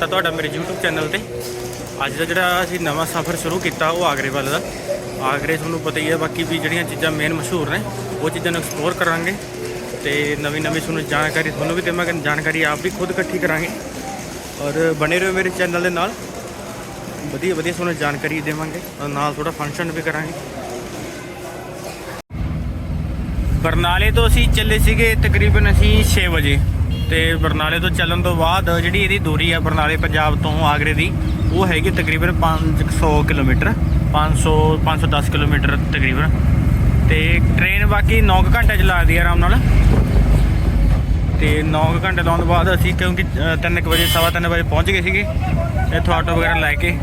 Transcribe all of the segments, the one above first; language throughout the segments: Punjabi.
ਸਵਾਗਤ ਹੈ ਤੁਹਾਡਾ ਮੇਰੇ YouTube ਚੈਨਲ ਤੇ। ਅੱਜ ਦਾ ਜਿਹੜਾ ਅਸੀਂ ਨਵਾਂ ਸਫ਼ਰ ਸ਼ੁਰੂ ਕੀਤਾ ਉਹ ਆਗਰੇ ਵੱਲ ਦਾ। ਆਗਰੇ ਤੁਹਾਨੂੰ ਪਤਾ ਹੀ ਹੈ ਬਾਕੀ ਵੀ ਜਿਹੜੀਆਂ ਚੀਜ਼ਾਂ ਮੇਨ ਮਸ਼ਹੂਰ ਨੇ, ਉਹ ਚੀਜ਼ਾਂ ਨੂੰ ਐਕਸਪਲੋਰ ਕਰਾਂਗੇ। ਤੇ ਨਵੀਂ ਨਵੀਂ ਤੁਹਾਨੂੰ ਜਾਣਕਾਰੀ, ਤੁਹਾਨੂੰ ਵੀ ਦੇਵਾਂਗੇ, ਜਾਣਕਾਰੀ ਆਪ ਵੀ ਖੁਦ ਇਕੱਠੀ ਕਰਾਂਗੇ। ਔਰ ਬਣੇ ਰਹੋ ਮੇਰੇ ਚੈਨਲ ਦੇ ਨਾਲ। ਵਧੀਆ ਵਧੀਆ ਤੁਹਾਨੂੰ ਜਾਣਕਾਰੀ ਦੇਵਾਂਗੇ ਔਰ ਨਾਲ ਥੋੜਾ ਫੰਕਸ਼ਨ ਵੀ ਕਰਾਂਗੇ। ਬਰਨਾਲੇ ਤੋਂ ਅਸੀਂ ਚੱਲੇ ਸੀਗੇ ਤਕਰੀਬਨ ਅਸੀਂ 6 ਵਜੇ। ਤੇ ਬਰਨਾਲੇ ਤੋਂ ਚੱਲਣ ਤੋਂ ਬਾਅਦ ਜਿਹੜੀ ਇਹਦੀ ਦੂਰੀ ਆ ਬਰਨਾਲੇ ਪੰਜਾਬ ਤੋਂ ਆਗਰੇ ਦੀ, ਉਹ ਹੈਗੀ ਤਕਰੀਬਨ 500 ਕਿਲੋਮੀਟਰ 500 510 ਕਿਲੋਮੀਟਰ ਤਕਰੀਬਨ। ਤੇ ਟ੍ਰੇਨ ਬਾਕੀ 9 ਕੁ ਘੰਟੇ ਚ ਲੱਗਦੀ ਹੈ ਆਰਾਮ ਨਾਲ। ਤੇ 9 ਕੁ ਘੰਟੇ ਲਾਉਣ ਤੋਂ ਬਾਅਦ ਅਸੀਂ ਕਿਉਂਕਿ 3 ਵਜੇ, ਸਵਾ ਤਿੰਨ ਵਜੇ ਪਹੁੰਚ ਗਏ ਸੀਗੇ। ਇੱਥੋਂ ਆਟੋ ਵਗੈਰਾ ਲੈ ਕੇ,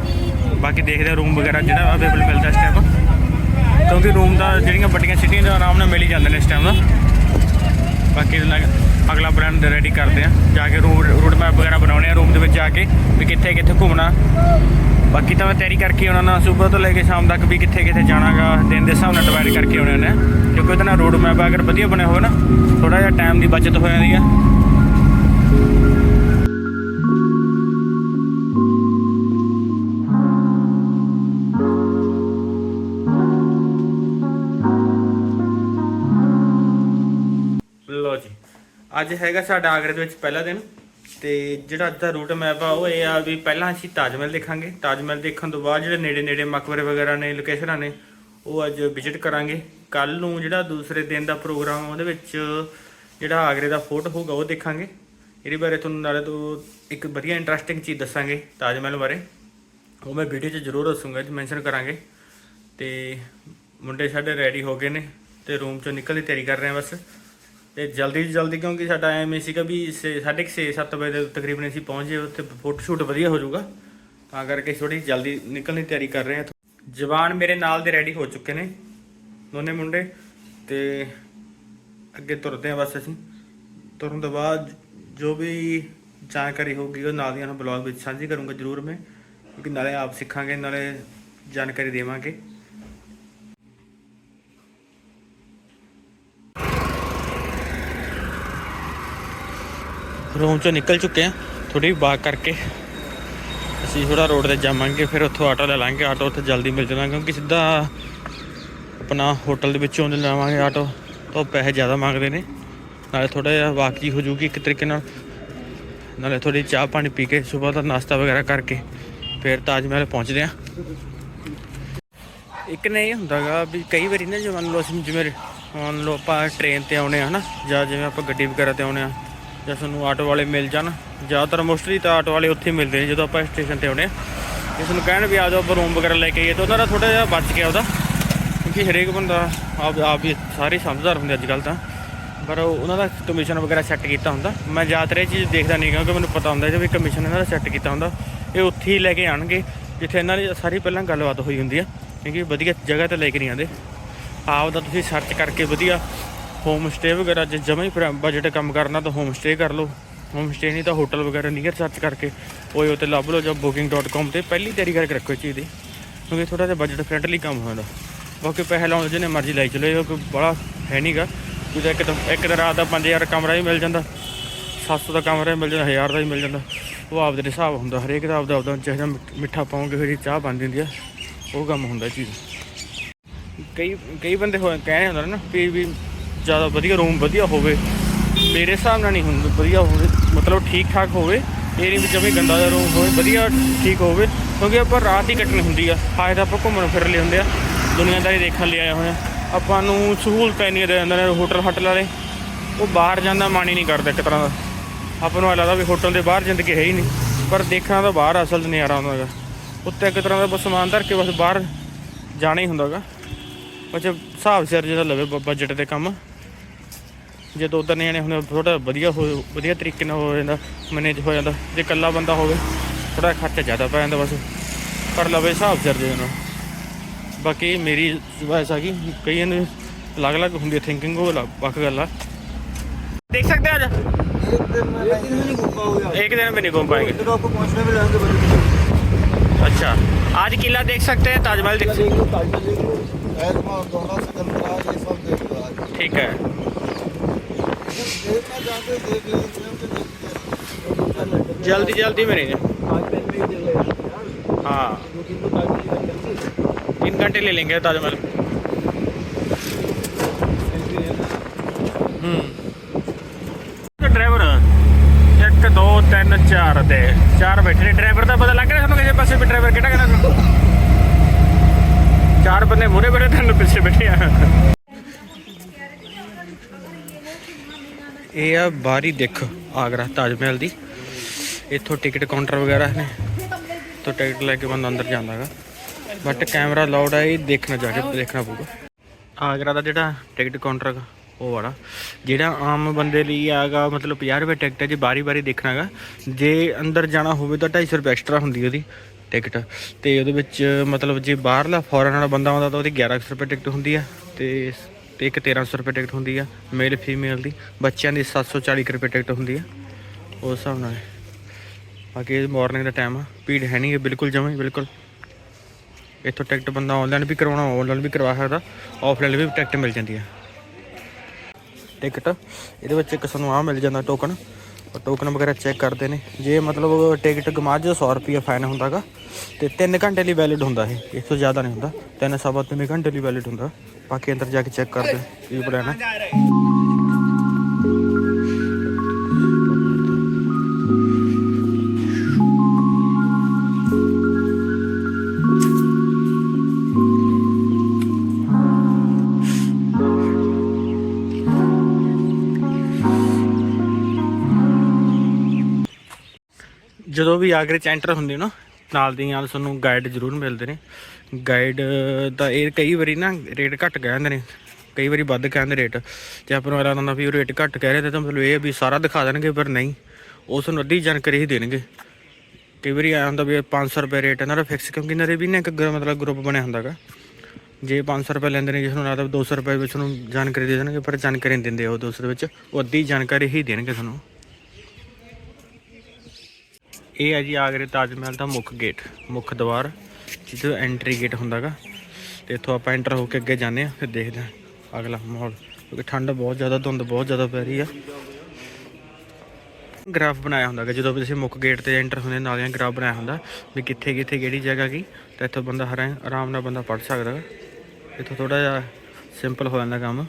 ਬਾਕੀ ਦੇਖਦੇ ਰੂਮ ਵਗੈਰਾ ਜਿਹੜਾ ਅਵੇਲੇਬਲ ਮਿਲਦਾ ਇਸ ਟਾਈਮ ਕਿਉਂਕਿ ਰੂਮ ਦਾ ਜਿਹੜੀਆਂ ਵੱਡੀਆਂ ਸਿਟੀਆਂ ਦਾ ਆਰਾਮ ਨਾਲ ਮਿਲ ਹੀ ਜਾਂਦੇ ਨੇ ਇਸ ਟਾਈਮ ਦਾ ਬਾਕੀ ਇਹਦੇ ਅਗਲਾ ਪਲਾਨ ਰੈਡੀ ਕਰਦੇ ਆ ਜਾ ਕੇ ਰੂਟ ਰੂਟ ਮੈਪ ਵਗੈਰਾ ਬਣਾਉਣੇ ਆ ਰੂਮ ਦੇ ਵਿੱਚ ਜਾ ਕੇ ਵੀ ਕਿੱਥੇ ਕਿੱਥੇ ਘੁੰਮਣਾ। ਬਾਕੀ ਤਾਂ ਮੈਂ ਤਿਆਰੀ ਕਰਕੇ ਉਹਨਾਂ ਨਾਲ ਸਵੇਰ ਤੋਂ ਲੈ ਕੇ ਸ਼ਾਮ ਤੱਕ ਵੀ ਕਿੱਥੇ ਕਿੱਥੇ ਜਾਣਾਗਾ, ਦਿਨ ਦੇ ਹਿਸਾਬ ਨਾਲ ਡਿਵਾਈਡ ਕਰਕੇ ਆਉਣੇ ਨੇ ਕਿਉਂਕਿ ਉਹਦੇ ਨਾਲ ਰੋਡ ਮੈਪ ਅਗਰ ਵਧੀਆ ਬਣਿਆ ਹੋਵੇ ਨਾ ਥੋੜਾ ਜਿਹਾ ਟਾਈਮ ਦੀ ਬਚਤ ਹੋ ਜਾਂਦੀ ਆ। ਅੱਜ ਹੈਗਾ ਸਾਡਾ ਆਗਰੇ ਦੇ ਵਿੱਚ ਪਹਿਲਾ ਦਿਨ ਤੇ ਜਿਹੜਾ ਅੱਜ ਦਾ ਰੂਟ ਮੈਪ ਆ, ਉਹ ਇਹ ਆ ਵੀ ਪਹਿਲਾਂ ਅਸੀਂ ਤਾਜ ਮਹਿਲ ਦੇਖਾਂਗੇ। ਤਾਜ ਮਹਿਲ ਦੇਖਣ ਤੋਂ ਬਾਅਦ ਜਿਹੜੇ ਨੇੜੇ ਨੇੜੇ ਮਕਬਰੇ ਵਗੈਰਾ ਨੇ ਲੋਕੇਸ਼ਨਾਂ ਨੇ, ਉਹ ਅੱਜ ਵਿਜ਼ਿਟ ਕਰਾਂਗੇ। ਕੱਲ ਨੂੰ ਜਿਹੜਾ ਦੂਸਰੇ ਦਿਨ ਦਾ ਪ੍ਰੋਗਰਾਮ ਉਹਦੇ ਵਿੱਚ ਜਿਹੜਾ ਆਗਰੇ ਦਾ ਫੋਰਟ ਹੋਊਗਾ, ਉਹ ਦੇਖਾਂਗੇ। ਇਹਦੇ ਬਾਰੇ ਤੁਹਾਨੂੰ ਨਾਲੇ ਤੋਂ ਇੱਕ ਵਧੀਆ ਇੰਟਰਸਟਿੰਗ ਚੀਜ਼ ਦੱਸਾਂਗੇ ਤਾਜ ਮਹਿਲ ਬਾਰੇ। ਉਹ ਮੈਂ ਵੀਡੀਓ 'ਚ ਜ਼ਰੂਰ ਦੱਸੂਗਾ ਜੀ ਮੈਂਸ਼ਨ ਕਰਾਂਗੇ। ਤੇ ਮੁੰਡੇ ਸਾਡੇ ਰੈਡੀ ਹੋ ਗਏ ਨੇ ਤੇ ਰੂਮ 'ਚੋਂ ਨਿਕਲਣ ਦੀ ਤਿਆਰੀ ਕਰ ਰਹੇ ਆ ਬਸ। ਤੇ ਜਲਦੀ ਤੋਂ ਜਲਦੀ, ਕਿਉਂਕਿ ਸਾਡਾ ਐਵੇਂ ਸੀਗਾ ਵੀ 6:30 7 ਵਜੇ ਦੇ ਤਕਰੀਬਨ ਅਸੀਂ ਪਹੁੰਚ ਜੇ ਉੱਥੇ ਫੋਟੋ ਸ਼ੂਟ ਵਧੀਆ ਹੋ ਜਾਊਗਾ। ਤਾਂ ਕਰਕੇ ਥੋੜੀ ਜਲਦੀ ਨਿਕਲਣ ਦੀ ਤਿਆਰੀ ਕਰ ਰਹੇ ਹਾਂ। ਜਵਾਨ ਮੇਰੇ ਨਾਲ ਦੇ ਰੈਡੀ ਹੋ ਚੁੱਕੇ ਨੇ, ਦੋਨੇ ਮੁੰਡੇ, ਤੇ ਅੱਗੇ ਤੁਰਦੇ ਆ ਬਸ ਅਸੀਂ। ਤੁਰਨ ਤੋਂ ਬਾਅਦ ਜੋ ਵੀ ਜਾਣਕਾਰੀ ਹੋਊਗੀ, ਉਹ ਨਾਲ ਦੀਆਂ ਬਲੌਗ ਵਿੱਚ ਸਾਂਝੀ ਕਰੂੰਗਾ ਜ਼ਰੂਰ ਮੈਂ, ਕਿਉਂਕਿ ਨਾਲੇ ਆਪ ਸਿੱਖਾਂਗੇ, ਨਾਲੇ ਜਾਣਕਾਰੀ ਦੇਵਾਂਗੇ। ਰੂਮ ਚੋਂ ਨਿਕਲ ਚੁੱਕੇ ਆ ਥੋੜੀ ਬਾਕ ਕਰਕੇ। ਅਸੀਂ ਥੋੜਾ ਰੋਡ ਤੇ ਜਾਵਾਂਗੇ, ਫਿਰ ਉੱਥੋਂ ਆਟੋ ਲੈ ਲਾਂਗੇ। ਆਟੋ ਉੱਥੇ ਜਲਦੀ ਮਿਲ ਜਾਣਾ, ਕਿਉਂਕਿ ਸਿੱਧਾ ਆਪਣਾ ਹੋਟਲ ਦੇ ਵਿੱਚੋਂ ਦੇ ਲਵਾਂਗੇ ਆਟੋ। ਤਾਂ ਉਹ ਪੈਸੇ ਜ਼ਿਆਦਾ ਮੰਗਦੇ ਨੇ। ਨਾਲੇ ਥੋੜਾ ਜਿਹਾ ਵਾਕ ਜੀ ਹੋ ਜੂਗੀ ਇੱਕ ਤਰੀਕੇ ਨਾਲ। ਨਾਲੇ ਥੋੜੀ ਚਾਹ ਪਾਣੀ ਪੀ ਕੇ ਸਵੇਰ ਦਾ ਨਾਸ਼ਤਾ ਵਗੈਰਾ ਕਰਕੇ ਫਿਰ ਤਾਜ ਮਹਿਲ ਪਹੁੰਚਦੇ ਆ ਇੱਕ ਨੇ ਇਹ ਹੁੰਦਾਗਾ ਵੀ ਕਈ ਵਾਰੀ ਨਾ ਜੇ ਮੰਨ ਲਓ ਅਸੀਂ ਜਿਵੇਂ ਮੰਨ ਲਓ ਆਪਾਂ ਟ੍ਰੇਨ ਤੇ ਆਉਣੇ ਆ ਹਨਾ, ਜਾਂ ਜਿਵੇਂ ਆਪਾਂ ਗੱਡੀ ਵਗੈਰਾ ਤੇ ਆਉਣੇ ਆ ਜਾਂ ਸਾਨੂੰ ਆਟੋ ਵਾਲੇ ਮਿਲ ਜਾਣ। ਜ਼ਿਆਦਾਤਰ ਮੋਸਟਲੀ ਤਾਂ ਆਟੋ ਵਾਲੇ ਉੱਥੇ ਹੀ ਮਿਲਦੇ ਨੇ ਜਦੋਂ ਆਪਾਂ ਸਟੇਸ਼ਨ ਤੇ ਆਉਣੇ ਆ ਜੇ ਸਾਨੂੰ ਕਹਿਣ ਵੀ ਆ ਜਾਓ, ਆਪਾਂ ਰੂਮ ਵਗੈਰਾ ਲੈ ਕੇ ਆਈਏ ਤਾਂ ਉਹਨਾਂ ਦਾ ਥੋੜਾ ਜਿਹਾ ਬਚ ਗਿਆ ਉਹਦਾ। ਕਿਉਂਕਿ ਹਰੇਕ ਬੰਦਾ ਆਪ ਆਪ ਵੀ ਸਾਰੇ ਸਮਝਦਾਰ ਹੁੰਦੇ ਅੱਜ ਕੱਲ ਤਾਂ। ਪਰ ਉਹਨਾਂ ਦਾ ਕਮਿਸ਼ਨ ਵਗੈਰਾ ਸੈੱਟ ਕੀਤਾ ਹੁੰਦਾ। ਮੈਂ ਜ਼ਿਆਦਾਤਰ ਇਹ ਚੀਜ਼ ਦੇਖਦਾ ਨਹੀਂ ਕਿਉਂਕਿ ਮੈਨੂੰ ਪਤਾ ਹੁੰਦਾ ਜੇ ਵੀ ਕਮਿਸ਼ਨ ਇਹਨਾਂ ਦਾ ਸੈੱਟ ਕੀਤਾ ਹੁੰਦਾ, ਇਹ ਉੱਥੇ ਹੀ ਲੈ ਕੇ ਆਣਗੇ ਜਿੱਥੇ ਇਹਨਾਂ ਦੀ ਸਾਰੀ ਪਹਿਲਾਂ ਗੱਲਬਾਤ ਹੋਈ ਹੁੰਦੀ ਆ। ਕਿਉਂਕਿ ਵਧੀਆ ਜਗ੍ਹਾ ਤੇ ਲੈ ਕੇ ਨਹੀਂ ਆਉਂਦੇ। ਆਪ ਦਾ ਤੁਸੀਂ ਸਰਚ ਕਰਕੇ ਵਧੀਆ ਹੋਮ ਸਟੇ ਵਗੈਰਾ, ਜੇ ਜਮਾਂ ਹੀ ਬਜਟ ਕੰਮ ਕਰਨਾ ਤਾਂ ਹੋਮ ਸਟੇ ਕਰ ਲਓ। ਹੋਮ ਸਟੇ ਨਹੀਂ ਤਾਂ ਹੋਟਲ ਵਗੈਰਾ ਨੀਅਰ ਸਰਚ ਕਰਕੇ ਉਹ ਉੱਤੇ ਲੱਭ ਲਓ ਜਾਂ booking.com ਤੇ ਪਹਿਲੀ ਤਿਆਰੀ ਕਰਕੇ ਰੱਖੋ ਇਸ ਚੀਜ਼ ਦੀ, ਕਿਉਂਕਿ ਥੋੜਾ ਜਿਹਾ ਬਜਟ ਫ੍ਰੈਂਡਲੀ ਕੰਮ ਹੋ ਜਾਂਦਾ ਬਾਕੀ ਪੈਸੇ ਲਾਉਣ ਜਿਹਨੇ ਮਰਜ਼ੀ ਲਾਈ ਚਲੋ, ਇਹ ਕੋਈ ਬੜਾ ਹੈ ਨਹੀਂਗਾ ਕੋਈ ਤਾਂ ਇੱਕ ਤਾਂ ਇੱਕ ਤਾਂ ਰਾਤ ਦਾ 5000 ਕਮਰਾ ਹੀ ਮਿਲ ਜਾਂਦਾ 700 ਦਾ ਕਮਰਾ ਹੀ ਮਿਲ ਜਾਂਦਾ 1000 ਦਾ ਹੀ ਮਿਲ ਜਾਂਦਾ। ਉਹ ਆਪਦੇ ਹਿਸਾਬ ਹੁੰਦਾ, ਹਰੇਕ ਦਾ ਆਪਦਾ ਆਪਦਾ ਚਾਹੀਦਾ ਮਿੱਠਾ ਪਾਉਂਗੇ, ਫਿਰ ਚਾਹ ਬਣ ਜਾਂਦੀ ਆ। ਉਹ ਕੰਮ ਹੁੰਦਾ ਚੀਜ਼। ਕਈ ਕਈ ਬੰਦੇ ਹੋ ਕਹਿੰਦੇ ਹੁੰਦੇ ਨੇ ਨਾ ਕਿ ਵੀ ਜ਼ਿਆਦਾ ਵਧੀਆ ਰੂਮ ਵਧੀਆ ਹੋਵੇ, ਮੇਰੇ ਹਿਸਾਬ ਨਾਲ ਨਹੀਂ ਹੁੰਦਾ ਵਧੀਆ ਹੋਵੇ, ਮਤਲਬ ਠੀਕ ਠਾਕ ਹੋਵੇ, ਇਹ ਨਹੀਂ ਵੀ ਜਮੇ ਗੰਦਾ ਦਾ ਰੂਮ ਹੋਵੇ, ਵਧੀਆ ਠੀਕ ਹੋਵੇ, ਕਿਉਂਕਿ ਆਪਾਂ ਰਾਤ ਹੀ ਕੱਟਣੀ ਹੁੰਦੀ ਆ ਹਾਏ ਤਾਂ ਆਪਾਂ ਘੁੰਮਣ ਫਿਰਨ ਲਈ ਹੁੰਦੇ ਆ, ਦੁਨੀਆਦਾਰੀ ਦੇਖਣ ਲਈ ਆਏ ਹੋਏ ਆ। ਆਪਾਂ ਨੂੰ ਸਹੂਲਤਾਂ ਇੰਨੀਆਂ ਦੇ ਦਿੰਦੇ ਨੇ ਹੋਟਲ ਹਟਲ ਵਾਲੇ, ਉਹ ਬਾਹਰ ਜਾਂਦਾ ਮਨ ਹੀ ਨਹੀਂ ਕਰਦਾ ਇੱਕ ਤਰ੍ਹਾਂ ਦਾ। ਆਪਾਂ ਨੂੰ ਐਂ ਲੱਗਦਾ ਵੀ ਹੋਟਲ ਦੇ ਬਾਹਰ ਜ਼ਿੰਦਗੀ ਹੈ ਹੀ ਨਹੀਂ, ਪਰ ਦੇਖਣਾ ਤਾਂ ਬਾਹਰ ਅਸਲ ਨਜ਼ਾਰਾ ਹੁੰਦਾ ਹੈਗਾ। ਉੱਤੇ ਇੱਕ ਤਰ੍ਹਾਂ ਦਾ ਬਸ ਸਮਾਨ ਧਰ ਕੇ ਬਸ ਬਾਹਰ ਜਾਣਾ ਹੀ ਹੁੰਦਾ ਹੁੰਦਾਗਾ ਬੱਚੇ ਹਿਸਾਬ ਸਿਰ ਜਿਹੜਾ ਲਵੇ ਬਜਟ ਦੇ ਕੰਮ। ਜੇ ਦੋ ਤਿੰਨ ਜਣੇ ਹੁੰਦੇ ਥੋੜਾ ਵਧੀਆ ਹੋ ਵਧੀਆ ਤਰੀਕੇ ਨਾਲ ਹੋ ਜਾਂਦਾ ਮੈਨੇਜ ਹੋ ਜਾਂਦਾ ਜੇ ਇਕੱਲਾ ਬੰਦਾ ਹੋਵੇ ਥੋੜਾ ਖਰਚਾ ਜ਼ਿਆਦਾ ਪੈ ਜਾਂਦਾ ਬਸ ਪਰ ਲਵੇ ਹਿਸਾਬ ਸਿਰ ਜੇ ਨਾਲ ਬਾਕੀ ਮੇਰੀ ਚੁਆਇਸ ਆ ਗਈ ਕਈਆਂ ਨੂੰ ਅਲੱਗ-ਅਲੱਗ ਹੁੰਦੀ ਹੈ ਥਿੰਕਿੰਗ ਉਹ ਅਲੱਗ- ਵੱਖ ਗੱਲ ਆ देख सकते हैं आज एक दिन में एक दिन में नहीं घूम पाओगे एक दिन में नहीं घूम पाएंगे तो आपको पहुंचने में लगेंगे बड़ी अच्छा आज किला देख सकते हैं ताजमहल देख सकते देखिए ताजमहल देखिए एयरपोर्ट दोहरा सिकंदराबाद ये सब देख लो आज ठीक है देखना चाहते हो देख लीजिए फिल्म से देख लीजिए जल्दी जल्दी में नहीं पाँच दिन में ही चले जाते हैं यार हाँ दो दिन तो ताकि नहीं लगते तीन घंटे ले लेंगे ताजमहल ਹੂੰ ਡਰਾਈਵਰ 1 2 3 4 ਤੇ ਚਾਰ ਬੈਠੇ ਨੇ ਡਰਾਈਵਰ ਦਾ ਪਤਾ ਲੱਗ ਰਿਹਾ ਤੁਹਾਨੂੰ ਕਿਸੇ ਪਾਸੇ ਵੀ ਡਰਾਈਵਰ ਕਿਹੜਾ ਕਿਹੜਾ ਚਾਰ ਬੰਦੇ ਮੂਰੇ ਬੈਠੇ ਤਿੰਨ ਪਿੱਛੇ ਬੈਠੇ ਆ ਇਹ ਆ ਬਾਹਰੀ ਦੇਖ, ਆਗਰਾ, ਤਾਜ ਮਹਿਲ ਦੀ। ਇੱਥੋਂ ਟਿਕਟ ਕਾਊਂਟਰ ਵਗੈਰਾ ਨੇ, ਤੋਂ ਟਿਕਟ ਲੈ ਕੇ ਬੰਦਾ ਅੰਦਰ ਜਾਂਦਾ ਹੈਗਾ। ਬਟ ਕੈਮਰਾ ਲਾਊਡ ਆ, ਇਹ ਦੇਖਣਾ ਜਾ ਕੇ ਦੇਖਣਾ ਪਊਗਾ। ਆਗਰਾ ਦਾ ਜਿਹੜਾ ਟਿਕਟ ਕਾਊਂਟਰ ਹੈਗਾ, ਉਹ ਵਾਲਾ। ਜਿਹੜਾ ਆਮ ਬੰਦੇ ਲਈ ਹੈਗਾ, ਮਤਲਬ 50 ਰੁਪਏ ਟਿਕਟ ਹੈ, ਜੇ ਬਾਰੀ ਬਾਰੀ ਦੇਖਣਾ ਹੈਗਾ। ਜੇ ਅੰਦਰ ਜਾਣਾ ਹੋਵੇ ਤਾਂ 250 ਰੁਪਏ ਐਕਸਟਰਾ ਹੁੰਦੀ ਉਹਦੀ ਟਿਕਟ। ਤੇ ਉਹਦੇ ਵਿੱਚ ਮਤਲਬ ਜੇ ਬਾਹਰਲਾ ਫੋਰਨ ਵਾਲਾ ਬੰਦਾ ਆਉਂਦਾ ਤਾਂ ਉਹਦੀ 1100 ਰੁਪਏ ਟਿਕਟ ਹੁੰਦੀ ਆ। ਤੇ ਤੇ ਇੱਕ 1300 ਰੁਪਏ ਟਿਕਟ ਹੁੰਦੀ ਆ, ਮੇਲ ਫੀਮੇਲ ਦੀ। ਬੱਚਿਆਂ ਦੀ 740 ਕੁ ਰੁਪਏ ਟਿਕਟ ਹੁੰਦੀ ਆ। ਉਸ ਹਿਸਾਬ ਨਾਲ। ਬਾਕੀ ਮਾਰਨਿੰਗ ਦਾ ਟਾਈਮ ਆ। ਭੀੜ ਹੈ ਨਹੀਂ ਬਿਲਕੁਲ ਜਮਾਂ ਬਿਲਕੁਲ। ਇੱਥੋਂ ਟਿਕਟ ਬੰਦਾ ਆਨਲਾਈਨ ਵੀ ਕਰਵਾਉਣਾ ਆਨਲਾਈਨ ਵੀ ਕਰਵਾ ਸਕਦਾ। ਆਫਲਾਈਨ ਵੀ ਟਿਕਟ ਮਿਲ ਜਾਂਦੀ ਆ। ਟਿਕਟ, ਇਹਦੇ ਵਿੱਚ ਇੱਕ ਸਾਨੂੰ ਆ ਮਿਲ ਜਾਂਦਾ ਟੋਕਨ ਟੋਕਨ ਵਗੈਰਾ ਚੈੱਕ ਕਰਦੇ ਨੇ। ਜੇ ਮਤਲਬ ਟਿਕਟ ਗਮਾ ਜੋ 100 ਰੁਪਏ ਫਾਈਨ ਹੁੰਦਾਗਾ, ਤੇ 3 ਘੰਟੇ ਲਈ ਵੈਲਿਡ ਹੁੰਦਾ ਇਹ। ਇਸ ਤੋਂ ਜ਼ਿਆਦਾ ਨਹੀਂ ਹੁੰਦਾ। ਤਿੰਨ ਸਵਾ ਤਿੰਨ ਘੰਟੇ ਲਈ ਵੈਲਿਡ ਹੁੰਦਾ। ਬਾਕੀ ਅੰਦਰ ਜਾ ਕੇ ਚੈੱਕ ਕਰਦੇ ਕੀ ਪਲਾਨ ਹੈ ਜਦੋਂ ਵੀ ਆਗਰੇ ਚ ਐਂਟਰ ਹੁੰਦੇ ਹੋ ਨਾ, ਨਾਲ ਦੀ ਨਾਲ ਤੁਹਾਨੂੰ ਗਾਈਡ ਜ਼ਰੂਰ ਮਿਲਦੇ ਨੇ। ਗਾਈਡ ਦਾ ਇਹ ਕਈ ਵਾਰੀ ਨਾ ਰੇਟ ਘੱਟ ਕਹਿੰਦੇ ਨੇ, ਕਈ ਵਾਰੀ ਵੱਧ ਕਹਿੰਦੇ ਰੇਟ ਤੇ ਆਪਾਂ ਨੂੰ ਲੱਗਦਾ ਹੁੰਦਾ ਵੀ ਉਹ ਰੇਟ ਘੱਟ ਕਹਿ ਰਹੇ, ਤੇ ਤਾਂ ਮਤਲਬ ਇਹ ਵੀ ਸਾਰਾ ਦਿਖਾ ਦੇਣਗੇ, ਪਰ ਨਹੀਂ। ਉਸ ਨੂੰ ਅੱਧੀ ਜਾਣਕਾਰੀ ਹੀ ਦੇਣਗੇ। ਕਈ ਵਾਰੀ ਆਇਆ ਹੁੰਦਾ ਵੀ ਇਹ 500 ਰੁਪਏ ਰੇਟ ਇਹਨਾਂ ਦਾ ਫਿਕਸ ਕਿਉਂਕਿ ਇਹਨਾਂ ਦੇ ਵੀ ਨਾ ਇੱਕ ਗਰ- ਮਤਲਬ ਗਰੁੱਪ ਬਣਿਆ ਹੁੰਦਾਗਾ। ਜੇ 500 ਰੁਪਏ ਲੈਂਦੇ ਨੇ, ਜਿਸ ਨੂੰ ਲੱਗਦਾ 200 ਰੁਪਏ ਵਿੱਚ ਨੂੰ ਜਾਣਕਾਰੀ ਦੇ ਦੇਣਗੇ, ਪਰ ਜਾਣਕਾਰੀ ਨਹੀਂ ਦਿੰਦੇ ਉਹ ਦੂਸਰੇ ਵਿੱਚ। ਉਹ ਅੱਧੀ ਜਾਣਕਾਰੀ ਹੀ ਦੇਣਗੇ ਤੁਹਾਨੂੰ। ਇਹ ਹੈ ਜੀ ਆਗਰੇ ਤਾਜ ਮਹਿਲ ਦਾ ਮੁੱਖ ਗੇਟ ਮੁੱਖ ਦਵਾਰ। ਜਿੱਥੇ ਐਂਟਰੀ ਗੇਟ ਹੁੰਦਾਗਾ, ਤੇ ਇੱਥੋਂ ਆਪਾਂ ਐਂਟਰ ਹੋ ਕੇ ਅੱਗੇ ਜਾਂਦੇ ਆ ਫਿਰ ਦੇਖਦੇ ਆ ਅਗਲਾ ਮਾਹੌਲ, ਕਿਉਂਕਿ ਠੰਡ ਬਹੁਤ ਜ਼ਿਆਦਾ, ਧੁੰਦ ਬਹੁਤ ਜ਼ਿਆਦਾ ਪੈ ਰਹੀ ਆ ਗ੍ਰਾਫ ਬਣਾਇਆ ਹੁੰਦਾਗਾ, ਜਦੋਂ ਵੀ ਤੁਸੀਂ ਮੁੱਖ ਗੇਟ ਤੇ ਐਂਟਰ ਹੁੰਦੇ ਨਾਲ ਹੀ ਗ੍ਰਾਫ ਬਣਾਇਆ ਹੁੰਦਾ ਵੀ ਕਿੱਥੇ ਕਿੱਥੇ, ਕਿਹੜੀ ਜਗ੍ਹਾ ਕੀ, ਤਾਂ ਇੱਥੋਂ ਬੰਦਾ ਹਰਾ, ਆਰਾਮ ਨਾਲ ਬੰਦਾ ਪੜ ਸਕਦਾ ਗਾ। ਇੱਥੋਂ ਥੋੜਾ ਜਿਹਾ ਸਿੰਪਲ ਹੋ ਜਾਂਦਾ ਕੰਮ